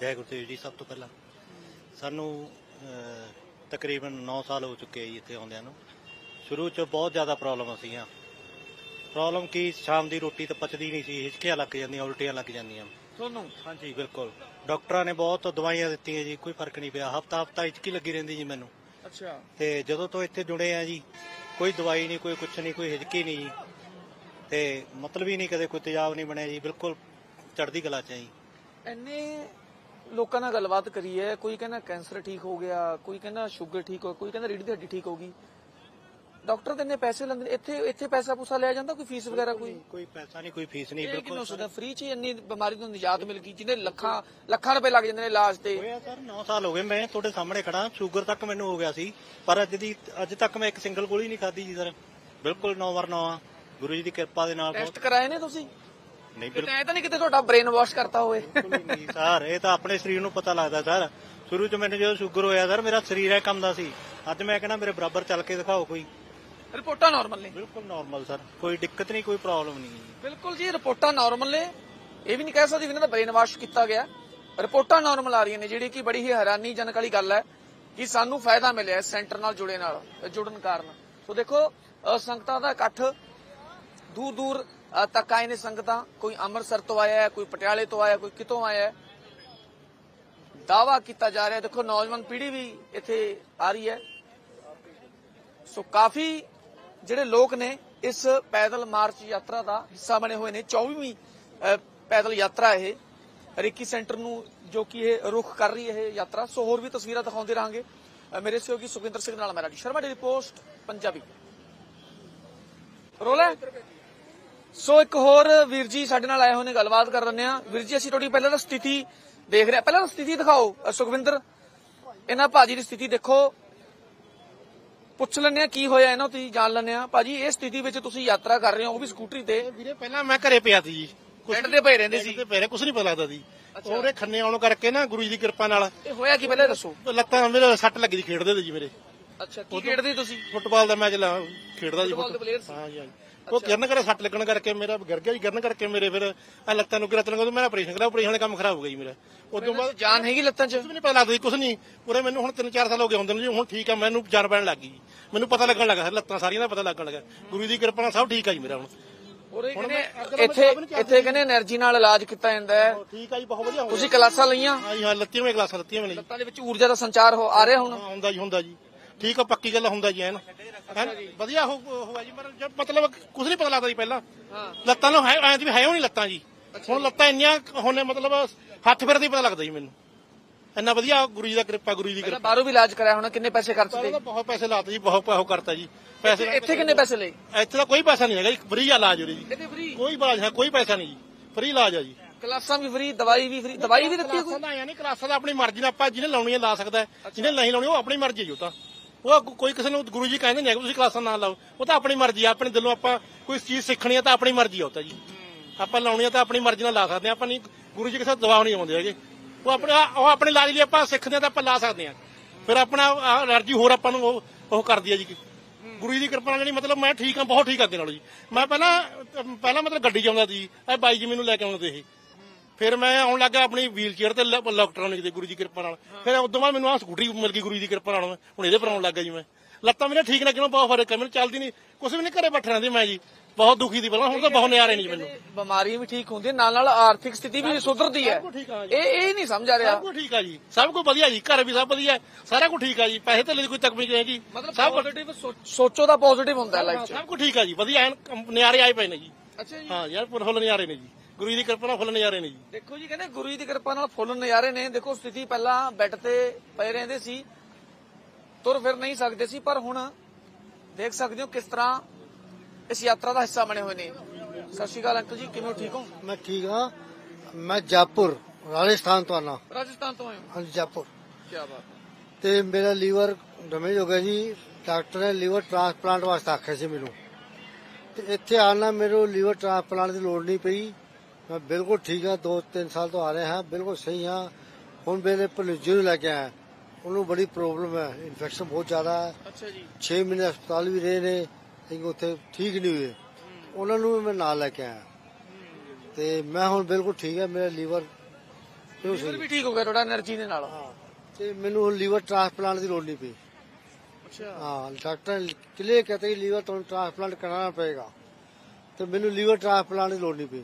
ਜੈ ਗੁਰਦੇਵ ਜੀ ਸਭ ਤੋਂ ਪਹਿਲਾਂ। ਸਾਨੂੰ ਤਕਰੀਬਨ 9 ਸਾਲ ਹੋ ਚੁੱਕੇ ਜੀ ਇੱਥੇ ਆਉਂਦਿਆਂ ਨੂੰ। ਸ਼ੁਰੂ 'ਚ ਬਹੁਤ ਜ਼ਿਆਦਾ ਪ੍ਰੋਬਲਮ ਸੀਗੀਆਂ। ਪ੍ਰੋਬਲਮ ਕੀ ਸ਼ਾਮ ਦੀ ਰੋਟੀ ਤਾਂ ਪਚਦੀ ਨਹੀਂ ਸੀ ਹਿਚਕੀਆਂ ਲੱਗ ਜਾਂਦੀਆਂ ਉਲਟੀਆਂ ਲੱਗ ਜਾਂਦੀਆਂ। ਤੁਹਾਨੂੰ? ਹਾਂਜੀ ਬਿਲਕੁਲ। ਡਾਕਟਰਾਂ ਨੇ ਬਹੁਤ ਦਵਾਈਆਂ ਦਿੱਤੀਆਂ ਜੀ ਕੋਈ ਫ਼ਰਕ ਨਹੀਂ ਪਿਆ। ਹਫਤਾ ਹਫਤਾ ਹਿਚਕੀ ਲੱਗੀ ਰਹਿੰਦੀ ਜੀ ਮੈਨੂੰ। ਅੱਛਾ। ਤੇ ਜਦੋਂ ਤੋਂ ਇੱਥੇ ਜੁੜੇ ਆ ਜੀ ਕੋਈ ਦਵਾਈ ਨਹੀਂ ਕੋਈ ਕੁਛ ਨਹੀਂ ਕੋਈ ਹਿਚਕੀ ਨਹੀਂ ਜੀ। ਤੇ ਮਤਲਬ ਹੀ ਨਹੀਂ ਕਦੇ ਕੋਈ ਤੇਜ਼ਾਬ ਨਹੀਂ ਬਣਿਆ ਜੀ ਬਿਲਕੁਲ ਚੜ੍ਹਦੀ ਕਲਾ ਚ ਆ ਜੀ। ਇੰਨੇ ਲੋਕਾਂ ਨਾਲ ਗੱਲਬਾਤ ਕਰੀ ਹੈ ਕੋਈ ਕਹਿੰਦਾ ਕੈਂਸਰ ਠੀਕ ਹੋ ਗਿਆ ਕੋਈ ਕਹਿੰਦਾ ਸ਼ੂਗਰ ਠੀਕ ਹੋ ਕੋਈ ਕਹਿੰਦਾ ਰੀੜ੍ਹ ਦੀ ਹੱਡੀ ਠੀਕ ਹੋ ਗਈ। ਡਾਕਟਰ ਤੇ ਇੰਨੇ ਪੈਸੇ ਲੈਂਦੇ ਨੇ। ਇੱਥੇ ਇੱਥੇ ਪੈਸਾ ਪੂਸਾ ਲਿਆ ਜਾਂਦਾ ਕੋਈ ਫੀਸ ਵਗੈਰਾ ਕੋਈ? ਕੋਈ ਪੈਸਾ ਨਹੀਂ ਕੋਈ ਫੀਸ ਨਹੀਂ ਇਹ ਕਿੰਨਾ ਬਿਲਕੁਲ ਸੁਦਾ ਫ੍ਰੀ ਚ ਹੀ ਇੰਨੀ ਬਿਮਾਰੀ ਤੋਂ ਨਿਜਾਤ ਮਿਲ ਗਈ ਜਿਹਨੇ ਲੱਖਾਂ ਲੱਖਾਂ ਰੁਪਏ ਲੱਗ ਜਾਂਦੇ ਨੇ ਇਲਾਜ ਤੇ। ਹੋਇਆ ਸਰ 9 ਸਾਲ ਹੋ ਗਏ ਮੈਂ ਤੁਹਾਡੇ ਸਾਹਮਣੇ ਖੜਾ ਸ਼ੂਗਰ ਤੱਕ ਮੈਨੂੰ ਹੋ ਗਿਆ ਸੀ ਪਰ ਅੱਜ ਦੀ ਅੱਜ ਤੱਕ ਮੈਂ ਇੱਕ ਸਿੰਗਲ ਗੋਲੀ ਨਹੀਂ ਖਾਧੀ ਜੀ ਸਰ। ਬਿਲਕੁਲ 9 ਵਾਰ 9 ਆ। ਗੁਰੂ ਜੀ ਦੀ ਕਿਰਪਾ ਦੇ ਨਾਲ ਟੈਸਟ ਬਹੁਤ ਕਰਾਏ ਨੇ ਤੁਸੀਂ? ਨਹੀਂ ਕਿਤੇ ਐ ਤਾਂ ਨਹੀਂ ਕਿਤੇ ਤੁਹਾਡਾ ਬ੍ਰੇਨ ਵਾਸ਼ ਕਰਤਾ ਹੋਵੇ। ਬਿਲਕੁਲ ਹੀ ਨਹੀਂ ਸਰ ਇਹ ਤਾਂ ਆਪਣੇ ਸਰੀਰ ਨੂੰ ਪਤਾ ਲੱਗਦਾ ਸਰ। ਸ਼ੁਰੂ ਚ ਮੈਨੂੰ ਜਦੋਂ ਸ਼ੂਗਰ ਹੋਇਆ ਸਰ ਮੇਰਾ ਸਰੀਰ ਐ ਕੰਮ ਦਾ ਸੀ। ਅੱਜ ਮੈਂ ਕਹਿੰਦਾ ਮੇਰੇ ਬਰਾਬਰ ਚੱਲ ਕੇ ਦਿਖਾਓ ਕੋਈ। ਰਿਪੋਰਟਾਂ ਨਾਰਮਲ ਨੇ। ਬਿਲਕੁਲ ਨਾਰਮਲ ਸਰ ਕੋਈ ਦਿੱਕਤ ਨਹੀਂ ਕੋਈ ਪ੍ਰੋਬਲਮ ਨਹੀਂ ਬਿਲਕੁਲ ਜੀ ਰਿਪੋਰਟਾਂ ਨਾਰਮਲ ਨੇ। ਇਹ ਵੀ ਨਹੀਂ ਕਹਿ ਸਕਦੇ ਵੀ ਇਹਨਾਂ ਦਾ ਬ੍ਰੇਨ ਵਾਸ਼ ਕੀਤਾ ਗਿਆ। ਰਿਪੋਰਟਾਂ ਨਾਰਮਲ ਆ ਰਹੀਆਂ ਨੇ ਜਿਹੜੀ ਕਿ ਬੜੀ ਹੀ ਹੈਰਾਨੀਜਨਕ ਵਾਲੀ ਗੱਲ ਹੈ ਕਿ ਸਾਨੂੰ ਫਾਇਦਾ ਮਿਲਿਆ ਇਸ ਸੈਂਟਰ ਨਾਲ ਜੁੜੇ ਨਾਲ ਜੁੜਨ ਕਾਰਨ। ਸੋ ਦੇਖੋ ਸੰਗਤਾਂ ਦਾ ਇਕੱਠ ਦੂਰ ਦੂਰ ਤੱਕ ਆਏ ਨੇ ਸੰਗਤਾਂ। ਕੋਈ ਅੰਮ੍ਰਿਤਸਰ ਤੋਂ ਆਇਆ ਹੈ ਕੋਈ ਪਟਿਆਲੇ ਤੋਂ ਆਇਆ ਕੋਈ ਕਿਤੋਂ ਆਇਆ ਹੈ। ਦਾਵਾ ਕੀਤਾ ਜਾ ਰਿਹਾ ਦੇਖੋ ਨੌਜਵਾਨ ਪੀੜ੍ਹੀ ਵੀ ਇੱਥੇ ਆ ਰਹੀ ਹੈ। ਸੋ ਕਾਫੀ ਜਿਹੜੇ ਲੋਕ ਨੇ ਇਸ ਪੈਦਲ ਮਾਰਚ ਯਾਤਰਾ ਦਾ ਹਿੱਸਾ ਬਣੇ ਹੋਏ ਨੇ 24ਵੀਂ ਪੈਦਲ ਯਾਤਰਾ ਇਹ ਰਿੱਕੀ ਸੈਂਟਰ ਨੂੰ ਜੋ ਕਿ ਇਹ ਰੁਖ ਕਰ ਰਹੀ ਹੈ ਇਹ ਯਾਤਰਾ, ਸੋ ਹੋਰ ਵੀ ਤਸਵੀਰਾਂ ਦਿਖਾਉਂਦੇ ਰਹਾਂਗੇ। ਮੇਰੇ ਸਹਿਯੋਗੀ ਸੁਖਿੰਦਰ ਸਿੰਘ ਨਾਲ ਮੇਰਾ ਜੀ ਸ਼ਰਮਾ, ਡੇਲੀ ਪੋਸਟ, ਪੰਜਾਬੀ। ਰੋਲਾ? ਸੋ ਇੱਕ ਹੋਰ ਵੀਰ ਜੀ ਸਾਡੇ ਨਾਲ ਆਏ ਹੋਏ ਨੇ, ਗੱਲਬਾਤ ਕਰ ਰਹੇ ਆ ਵੀਰ ਜੀ, ਅਸੀਂ ਤੁਹਾਡੀ ਪਹਿਲਾਂ ਤਾਂ ਸਥਿਤੀ ਦੇਖ ਰਹੇ ਹਾਂ। ਪਹਿਲਾਂ ਤਾਂ ਸਥਿਤੀ ਦਿਖਾਓ ਸੁਖਵਿੰਦਰ। ਇਹਨਾਂ ਭਾਜੀ ਦੀ ਸਥਿਤੀ ਦੇਖੋ। ਪੁੱਛ ਲੈਂਦੇ ਆ ਕੀ ਹੋਇਆ ਇਹਨਾਂ ਤੁਸੀਂ ਜਾਣ ਲੈਂਦੇ ਆ ਭਾਜੀ ਇਹ ਸਥਿਤੀ ਵਿੱਚ ਤੁਸੀਂ ਯਾਤਰਾ ਕਰ ਰਹੇ ਹੋ ਉਹ ਵੀ ਸਕੂਟਰੀ ਤੇ। ਵੀਰੇ ਪਹਿਲਾਂ ਮੈਂ ਘਰੇ ਪਿਆ ਸੀ ਜੀ। ਬੈੱਡ ਤੇ ਪਏ ਰਹਿੰਦੇ ਸੀ। ਤੇ ਪਹਿਲੇ ਕੁਝ ਨਹੀਂ ਪਤਾ ਲੱਗਦਾ ਸੀ। ਉਹਦੇ ਖੰਨੇ ਆਉਣ ਕਰਕੇ ਨਾ ਗੁਰੂ ਜੀ ਦੀ ਕਿਰਪਾ ਨਾਲ। ਇਹ ਹੋਇਆ ਕੀ ਪਹਿਲਾਂ ਦੱਸੋ। ਲੱਤਾਂ ਮੇਰੇ ਸੱਟ ਲੱਗੀ ਸੀ ਖੇਡਦੇ ਤੇ ਜੀ ਮੇਰੇ। ਅੱਛਾ ਕੀ ਖੇਡਦੇ ਤੁਸੀਂ? ਫੁੱਟਬਾਲ ਦਾ ਮੈਚ ਲਾ ਖੇਡਦਾ ਜੀ ਫੁੱਟਬਾਲ ਦੇ player ਸੀ? ਹਾਂ ਜੀ ਹਾਂ ਜੀ। ਉਹ ਗਿਰਨ ਕਰੇ ਸੱਟ ਲੱਗਣ ਕਰਕੇ ਮੇਰਾ ਗਿਰ ਗਿਆ ਜੀ ਗਿਰਨ ਕਰਕੇ ਮੇਰੇ ਫਿਰ ਆ ਲੱਤਾਂ ਨੂੰ ਗਿਰਤਨ ਕੋ ਮੇਰਾ ਆਪਰੇਸ਼ਨ ਕਰਾ ਆਪਰੇਸ਼ਨ ਵਾਲਾ ਕੰਮ ਖਰਾਬ ਹੋ ਗਿਆ ਮੇਰਾ। ਉਸ ਤੋਂ ਬਾਅਦ ਜਾਨ ਹੈਗੀ ਲੱਤਾਂ 'ਚ? ਕੁਝ ਨਹੀਂ ਪਤਾ ਲੱਗਦਾ ਕੁਝ ਨਹੀਂ ਪੂਰੇ ਮੈਨੂੰ ਹੁਣ 3-4 ਸਾਲ ਹੋ ਗਏ ਹੁੰਦੇ ਨੇ ਜੀ ਹੁਣ ਠੀਕ ਆ ਮੈਨੂੰ ਜਾਨ ਪੈਣ ਲੱਗ ਗਈ ਮੈਨੂੰ ਪਤਾ ਲੱਗਣ ਲੱਗਾ ਲੱਤਾਂ ਸਾਰੀਆਂ ਦਾ ਪਤਾ ਲੱਗਣ ਲੱਗਾ। ਗੁਰੂ ਦੀ ਕਿਰਪਾ ਨਾਲ ਸਭ ਠੀਕ ਆ ਜੀ ਮੇਰਾ ਹੁਣ। ਇੱਥੇ ਕਹਿੰਦੇ એનર્ਜੀ ਨਾਲ ਇਲਾਜ ਕੀਤਾ ਜਾਂਦਾ ਹੈ। ਠੀਕ ਆ ਜੀ ਬਹੁਤ ਵਧੀਆ ਤੁਸੀਂ ਕਲਾਸਾਂ ਲਈਆਂ? ਹਾਂ ਹਾਂ ਲੱਤੀਆਂ ਮੇ ਕਲਾਸਾਂ ਲੱਤੀਆਂ ਮੇ ਲੱਤਾਂ ਦੇ ਵਿੱਚ ਊਰਜਾ ਦਾ ਸੰਚਾਰ ਹੋ ਆ ਰਿਹਾ ਹੁਣ? ਹੁੰਦਾ ਜੀ ਹੁੰਦਾ ਜੀ। ਠੀਕ ਆ ਪੱਕੀ ਗੱਲ ਹੁੰਦਾ ਜੀ ਐਨ ਐਨ ਵਧੀਆ ਹੋ ਹੋਇਆ ਜੀ ਪਰ ਜਦ ਮਤਲਬ ਕੁਝ ਨਹੀਂ ਪਤਾ ਲੱਗਦਾ ਜੀ ਪਹਿਲਾਂ। ਹਾਂ। ਲੱਤਾਂ ਨੂੰ ਹੈ ਐਂ ਤੇ ਵੀ ਹੈ ਉਹ ਨਹੀਂ ਲੱਤਾਂ ਜੀ। ਹੁਣ ਲੱਤਾਂ ਇੰਨੀਆਂ ਹੋਣੇ ਮਤਲਬ ਹੱਥ ਫਿਰਦੇ ਹੀ ਪਤਾ ਲੱਗਦਾ ਜੀ ਮੈਨੂੰ। ਇੰਨਾ ਵਧੀਆ ਗੁਰੂ ਜੀ ਦਾ ਕਿਰਪਾ ਗੁਰੂ ਜੀ ਦੀ ਪਹਿਲਾਂ ਕਿਰਪਾ। ਬਾਹਰੋਂ ਵੀ ਇਲਾਜ ਕਰਾਇਆ ਹੋਣਾ ਕਿੰਨੇ ਪੈਸੇ ਖਰਚ ਤਾਂ? ਬਹੁਤ ਪੈਸੇ ਲਾਤੇ ਜੀ ਬਹੁਤ ਪੈਸਾ ਕਰਤਾ ਜੀ। ਪੈਸੇ ਇੱਥੇ ਕਿੰਨੇ ਪੈਸੇ। ਲਏ? ਇੱਥੇ ਤਾਂ ਕੋਈ ਪੈਸਾ ਨਹੀਂ ਹੈਗਾ ਜੀ ਫ੍ਰੀ ਇਲਾਜ ਹੋ ਜੀ। ਫ੍ਰੀ? ਕੋਈ ਇਲਾਜ ਹੈ ਕੋਈ ਪੈਸਾ ਨਹੀਂ ਜੀ ਫ੍ਰੀ ਇਲਾਜ ਆ ਜੀ। ਕਲਾਸਾਂ ਵੀ ਫ੍ਰੀ ਦਵਾਈ ਵੀ ਫ੍ਰੀ ਦਵਾਈ ਵੀ ਦਿੱਤੀ ਹੈ ਕੋਈ? ਕਲਾਸਾਂ ਦਾ ਆਇਆ ਨਹੀਂ ਕਲਾਸਾਂ ਦਾ ਆਪਣੀ ਮਰਜ਼ੀ ਨਾਲ ਆਪਾਂ ਜਿਹਨੇ ਲਾਉਣੀ ਹੈ ਲਾ ਸਕਦਾ ਹੈ। ਜਿਹਨੇ ਨਹੀਂ ਲਾਉਣੀ ਉਹ ਆਪਣੀ ਮਰਜ਼ੀ ਹੈ ਜੀ ਉਹ ਤਾਂ। ਉਹ ਕੋਈ ਕਿਸੇ ਨੂੰ ਗੁਰੂ ਜੀ ਕਹਿੰਦੇ ਨਹੀਂ ਕਿ ਤੁਸੀਂ ਕਲਾਸਾਂ ਨਾ ਲਾਓ, ਉਹ ਤਾਂ ਆਪਣੀ ਮਰਜ਼ੀ ਆ, ਆਪਣੇ ਦਿਲੋਂ ਆਪਾਂ ਕੋਈ ਚੀਜ਼ ਸਿੱਖਣੀ ਆ ਤਾਂ ਆਪਣੀ ਮਰਜ਼ੀ ਆ ਉਹ ਤਾਂ ਜੀ। ਆਪਾਂ ਲਾਉਣੀ ਆ ਤਾਂ ਆਪਣੀ ਮਰਜ਼ੀ ਨਾਲ ਲਾ ਸਕਦੇ ਆ, ਆਪਾਂ ਨਹੀਂ, ਗੁਰੂ ਜੀ ਕਿਸੇ ਦਬਾਅ ਨਹੀਂ ਆਉਂਦੇ ਹੈਗੇ। ਉਹ ਆਪਣੇ ਉਹ ਆਪਣੇ ਲਾਜ ਲਈ ਆਪਾਂ ਸਿੱਖਦੇ ਆ ਤਾਂ ਆਪਾਂ ਲਾ ਸਕਦੇ ਆ। ਫਿਰ ਆਪਣਾ ਅਲਰਜੀ ਹੋਰ ਆਪਾਂ ਨੂੰ ਉਹ ਉਹ ਕਰਦੀ ਆ ਜੀ ਗੁਰੂ ਜੀ ਦੀ ਕਿਰਪਾ ਨਾਲ ਜਿਹੜੀ ਮਤਲਬ ਮੈਂ ਠੀਕ ਆ, ਬਹੁਤ ਠੀਕ ਆ ਦੇ ਨਾਲ ਜੀ। ਮੈਂ ਪਹਿਲਾਂ ਪਹਿਲਾਂ ਮਤਲਬ ਗੱਡੀ 'ਚ ਆਉਂਦਾ ਸੀ, ਇਹ ਬਾਈ ਜੀ ਮੈਨੂੰ ਲੈ ਕੇ ਆਉਂਦੇ ਸੀ। ਫਿਰ ਮੈਂ ਆਉਣ ਲੱਗਾ ਆਪਣੀ ਵੀਲ ਚੇਅਰ ਤੇ ਇਲੈਕਟ੍ਰੋਨਿਕ ਦੇ ਗੁਰੂ ਜੀ ਕਿਰਪਾ ਨਾਲ। ਫਿਰ ਉਦੋਂ ਬਾਅਦ ਮੈਨੂੰ ਆ ਸਕੂਟਰੀ ਮਿਲ ਗਈ ਗੁਰੂ ਜੀ ਕਿਰਪਾ ਨਾਲ। ਹੁਣ ਇਹਦੇ ਪਰ ਆਉਣ ਲੱਗਾ ਜੀ ਮੈਂ। ਲੱਤਾਂ ਮੇਰੇ ਠੀਕ ਲੱਗਣੋਂ ਬਹੁਤ ਫ਼ਰਕ ਹੈ। ਮੈਨੂੰ ਚੱਲਦੀ ਨਹੀਂ। ਕੁਛ ਵੀ ਨਹੀਂ ਘਰੇ ਬੈਠ ਰਹਿੰਦੀ ਮੈਂ ਜੀ। ਬਹੁਤ ਦੁਖੀ ਦੀ ਪਹਿਲਾਂ ਹੁਣ ਤਾਂ ਬਹੁਤ ਨਿਆਰੇ ਨਹੀਂ ਮੈਨੂੰ। ਬਿਮਾਰੀ ਵੀ ਠੀਕ ਹੁੰਦੀ ਹੈ ਨਾਲ ਨਾਲ ਆਰਥਿਕ ਸਥਿਤੀ ਵੀ ਸੁਧਰਦੀ ਹੈ। ਜੀ। ਇਹ ਇਹ ਨਹੀਂ ਸਮਝ ਆ ਰਿਹਾ। ਸਭ ਕੁਝ ਠੀਕ ਆ ਜੀ। ਸਭ ਕੁਝ ਵਧੀਆ ਜੀ। ਘਰ ਵੀ ਸਭ ਵਧੀਆ ਸਾਰਾ ਕੁਝ ਠੀਕ ਆ ਜੀ। ਪੈਸੇ ਤੇ ਲਈ ਕੋਈ ਤਕਲੀਫ ਨਹੀਂ ਮਤਲਬ ਸਭ ਪੋਜ਼ਿਟਿਵ ਸੋਚੋ ਦਾ ਪੋਜ਼ਿਟਿਵ ਹੁੰਦਾ ਹੈ ਲਾਈਫ 'ਚ। ਸਭ ਕੁਝ ਠੀਕ ਆ ਜੀ। ਵਧੀਆ ਨਿਆਰੇ ਆਏ ਪਏ ਨੇ ਜੀ। ਅੱਛਾ ਜੀ। ਹਾਂ ਯਾਰ ਫੁੱਲ ਨਿਆਰੇ ਨੇ ਜੀ। ਗੁਰੂ ਜੀ ਦੀ ਕਿਰਪਾ ਨਾਲ ਫੁੱਲ ਨਿਆਰੇ ਨੇ ਜੀ। ਦੇਖੋ ਜੀ ਕਹਿੰਦੇ ਗੁਰੂ ਜੀ ਦੀ ਕਿਰਪਾ ਨਾਲ ਫੁੱਲ ਨਜ਼ਾਰੇ ਨੇ। ਦੇਖੋ ਸਥਿਤੀ ਪਹਿਲਾਂ ਬੈੱਡ ਤੇ ਪਏ ਰਹਿੰਦੇ ਸੀ। ਤੁਰ ਫਿਰ ਨਹੀਂ ਸਕਦੇ ਸੀ ਪਰ ਹੁਣ ਦੇਖ ਸਕਦੇ ਹੋ ਕਿਸ ਤਰ੍ਹਾਂ ਇਸ ਯਾਤਰਾ ਦਾ ਹਿੱਸਾ ਬਣੇ ਹੋਏ ਨੇ। ਸਤਿ ਸ਼੍ਰੀ ਅਕਾਲ ਅੰਕਲ ਜੀ ਕਿਵੇਂ ਹੋ? ਠੀਕ ਹੋ? ਮੈਂ ਠੀਕ ਹਾਂ। ਮੈਂ ਜਾਪੁਰ ਰਾਜਸਥਾਨ ਤੋਂ ਆਨਾ। ਰਾਜਸਥਾਨ ਤੋਂ ਆਏ ਹੋ? ਜਾਪੁਰ। ਕੀ ਬਾਤ ਹੈ। ਤੇ ਮੇਰਾ ਲੀਵਰ ਡੈਮੇਜ ਹੋ ਗਿਆ ਜੀ। ਡਾਕਟਰ ਨੇ ਲੀਵਰ ਟ੍ਰਾਂਸਪਲਾਂਟ ਵਾਸਤੇ ਆਖਿਆ ਸੀ ਮੈਨੂੰ। ਤੇ ਇੱਥੇ ਆਣਾ ਮੈਨੂੰ ਲੀਵਰ ਟ੍ਰਾਂਸਪਲਾਂਟ ਦੀ ਲੋੜ ਨਹੀਂ ਪਈ। ਮੈਂ ਬਿਲਕੁਲ ਠੀਕ ਆ 2-3 ਸਾਲ ਤੋਂ ਆ ਰਹੇ ਹਾਂ ਬਿਲਕੁਲ ਸਹੀ ਹਾਂ। ਹੁਣ ਮੇਰੇ ਪਲਜੂ ਲੈ ਕੇ ਆਇਆ। ਉਹਨੂੰ ਬੜੀ ਪ੍ਰੋਬਲਮ ਹੈ ਇਨਫੈਕਸ਼ਨ ਬਹੁਤ ਜ਼ਿਆਦਾ ਹੈ। ਅੱਛਾ ਜੀ। 6 ਮਹੀਨੇ ਹਸਪਤਾਲ ਵੀ ਰਹੇ ਨੇ ਲੇਕਿਨ ਉੱਥੇ ਠੀਕ ਨਹੀਂ ਹੋਏ। ਉਹਨਾਂ ਨੂੰ ਮੈਂ ਨਾਲ ਲੈ ਕੇ ਆਇਆ। ਤੇ ਮੈਂ ਹੁਣ ਬਿਲਕੁਲ ਠੀਕ ਹੈ ਮੇਰਾ ਲੀਵਰ ਲੀਵਰ ਵੀ ਠੀਕ ਹੋ ਗਿਆ ਥੋੜਾ એનર્ਜੀ ਦੇ ਨਾਲ? ਤੇ ਮੈਨੂੰ ਲੀਵਰ ਟ੍ਰਾਂਸਪਲਾਂਟ ਦੀ ਲੋੜ ਨਹੀਂ ਪਈ। ਅੱਛਾ। ਹਾਂ ਡਾਕਟਰ ਕਲੀਅਰ ਕਹਤੇ ਲੀਵਰ ਤੁਹਾਨੂੰ ਟ੍ਰਾਂਸਪਲਾਂਟ ਕਰਾਉਣਾ ਪਏਗਾ। ਤੇ ਮੈਨੂੰ ਲੀਵਰ ਟ੍ਰਾਂਸਪਲਾਂਟ ਦੀ ਲੋੜ ਨਹੀਂ ਪਈ।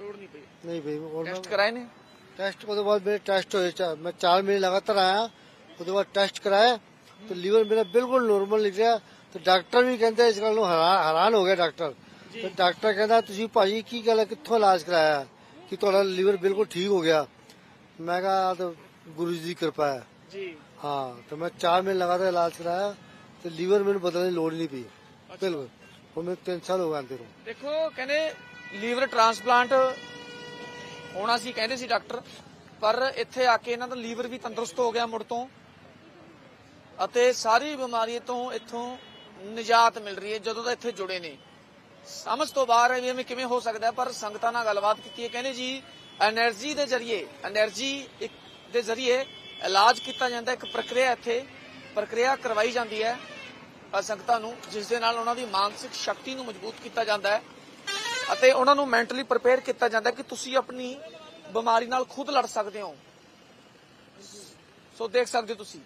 ਨਹੀਂ ਪਈ। ਹੋਰ ਟੈਸਟ ਕਰਾਏ ਨੇ? ਟੈਸਟ ਉਹਦੇ ਬਾਅਦ ਮੇਰੇ ਟੈਸਟ ਹੋਏ ਚਾ- ਮੈਂ 4 ਮਹੀਨੇ ਲਗਾਤਾਰ ਆਇਆ ਉਹਦੇ ਬਾਅਦ ਟੈਸਟ ਕਰਾਇਆ ਤੇ ਲੀਵਰ ਮੇਰਾ ਬਿਲਕੁਲ ਨੋਰਮਲ ਨਿਕਲਿਆ ਤੇ ਡਾਕਟਰ ਵੀ ਕਹਿੰਦੇ ਇਸ ਗੱਲ ਨੂੰ ਹੈਰਾਨ ਹੋ ਗਿਆ ਡਾਕਟਰ ਤੇ ਡਾਕਟਰ ਕਹਿੰਦਾ ਤੁਸੀਂ ਭਾਜੀ ਕੀ ਗੱਲ ਕਿੱਥੋਂ ਇਲਾਜ ਕਰਾਇਆ? ਕਿ ਤੁਹਾਡਾ ਲੀਵਰ ਬਿਲਕੁਲ ਠੀਕ ਹੋ ਗਿਆ? ਮੈਂ ਕਿਹਾ ਆਹ ਤਾਂ ਗੁਰੂ ਜੀ ਦੀ ਕਿਰਪਾ ਹੈ। ਹਾਂ ਤੇ ਮੈਂ 4 ਮਹੀਨੇ ਲਗਾਤਾਰ ਇਲਾਜ ਕਰਾਇਆ ਤੇ ਲੀਵਰ ਮੈਨੂੰ ਬਦਲਣ ਦੀ ਲੋੜ ਨਹੀਂ ਪਈ। ਬਿਲਕੁਲ। ਹੁਣ ਮੈਨੂੰ 3 ਸਾਲ ਹੋ ਗਏ ਆਂਦੇ ਦੇਖੋ ਕਹਿੰਦੇ ਲੀਵਰ ਟ੍ਰਾਂਸਪਲਾਂਟ ਹੋਣਾ ਸੀ, ਕਹਿੰਦੇ ਸੀ ਡਾਕਟਰ। ਪਰ ਇੱਥੇ ਆ ਕੇ ਇਹਨਾਂ ਦਾ ਲੀਵਰ ਵੀ ਤੰਦਰੁਸਤ ਹੋ ਗਿਆ ਮੁੜ ਤੋਂ। ਅਤੇ ਸਾਰੀ ਬਿਮਾਰੀ ਤੋਂ ਇੱਥੋਂ ਨਿਜਾਤ ਮਿਲ ਰਹੀ ਹੈ, ਜਦੋਂ ਦਾ ਇੱਥੇ ਜੁੜੇ ਨੇ। ਸਮਝ ਤੋਂ ਬਾਹਰ ਹੈ ਵੀ ਇਹ ਕਿਵੇਂ ਹੋ ਸਕਦਾ ਪਰ ਸੰਗਤਾਂ ਨਾਲ ਗੱਲਬਾਤ ਕੀਤੀ ਹੈ। ਕਹਿੰਦੇ ਜੀ એનર્ਜੀ ਦੇ ਜ਼ਰੀਏ એનર્ਜੀ ਦੇ ਜ਼ਰੀਏ ਇਲਾਜ ਕੀਤਾ ਜਾਂਦਾ, ਇੱਕ ਪ੍ਰਕਿਰਿਆ ਇੱਥੇ, ਪ੍ਰਕਿਰਿਆ ਕਰਵਾਈ ਜਾਂਦੀ ਹੈ। ਸੰਗਤਾਂ ਨੂੰ, ਜਿਸ ਦੇ ਨਾਲ ਉਹਨਾਂ ਦੀ ਮਾਨਸਿਕ ਸ਼ਕਤੀ ਨੂੰ ਮਜ਼ਬੂਤ ਕੀਤਾ ਜਾਂਦਾ ਹੈ। ਅਤੇ ਉਹਨਾਂ ਨੂੰ ਮੈਂਟਲੀ ਪ੍ਰਪੇਅਰ ਕੀਤਾ ਜਾਂਦਾ ਕਿ ਤੁਸੀਂ ਆਪਣੀ ਬਿਮਾਰੀ ਨਾਲ ਖੁਦ ਲੜ ਸਕਦੇ ਹੋ। ਸੋ ਦੇਖ ਸਕਦੇ ਹੋ ਤੁਸੀਂ।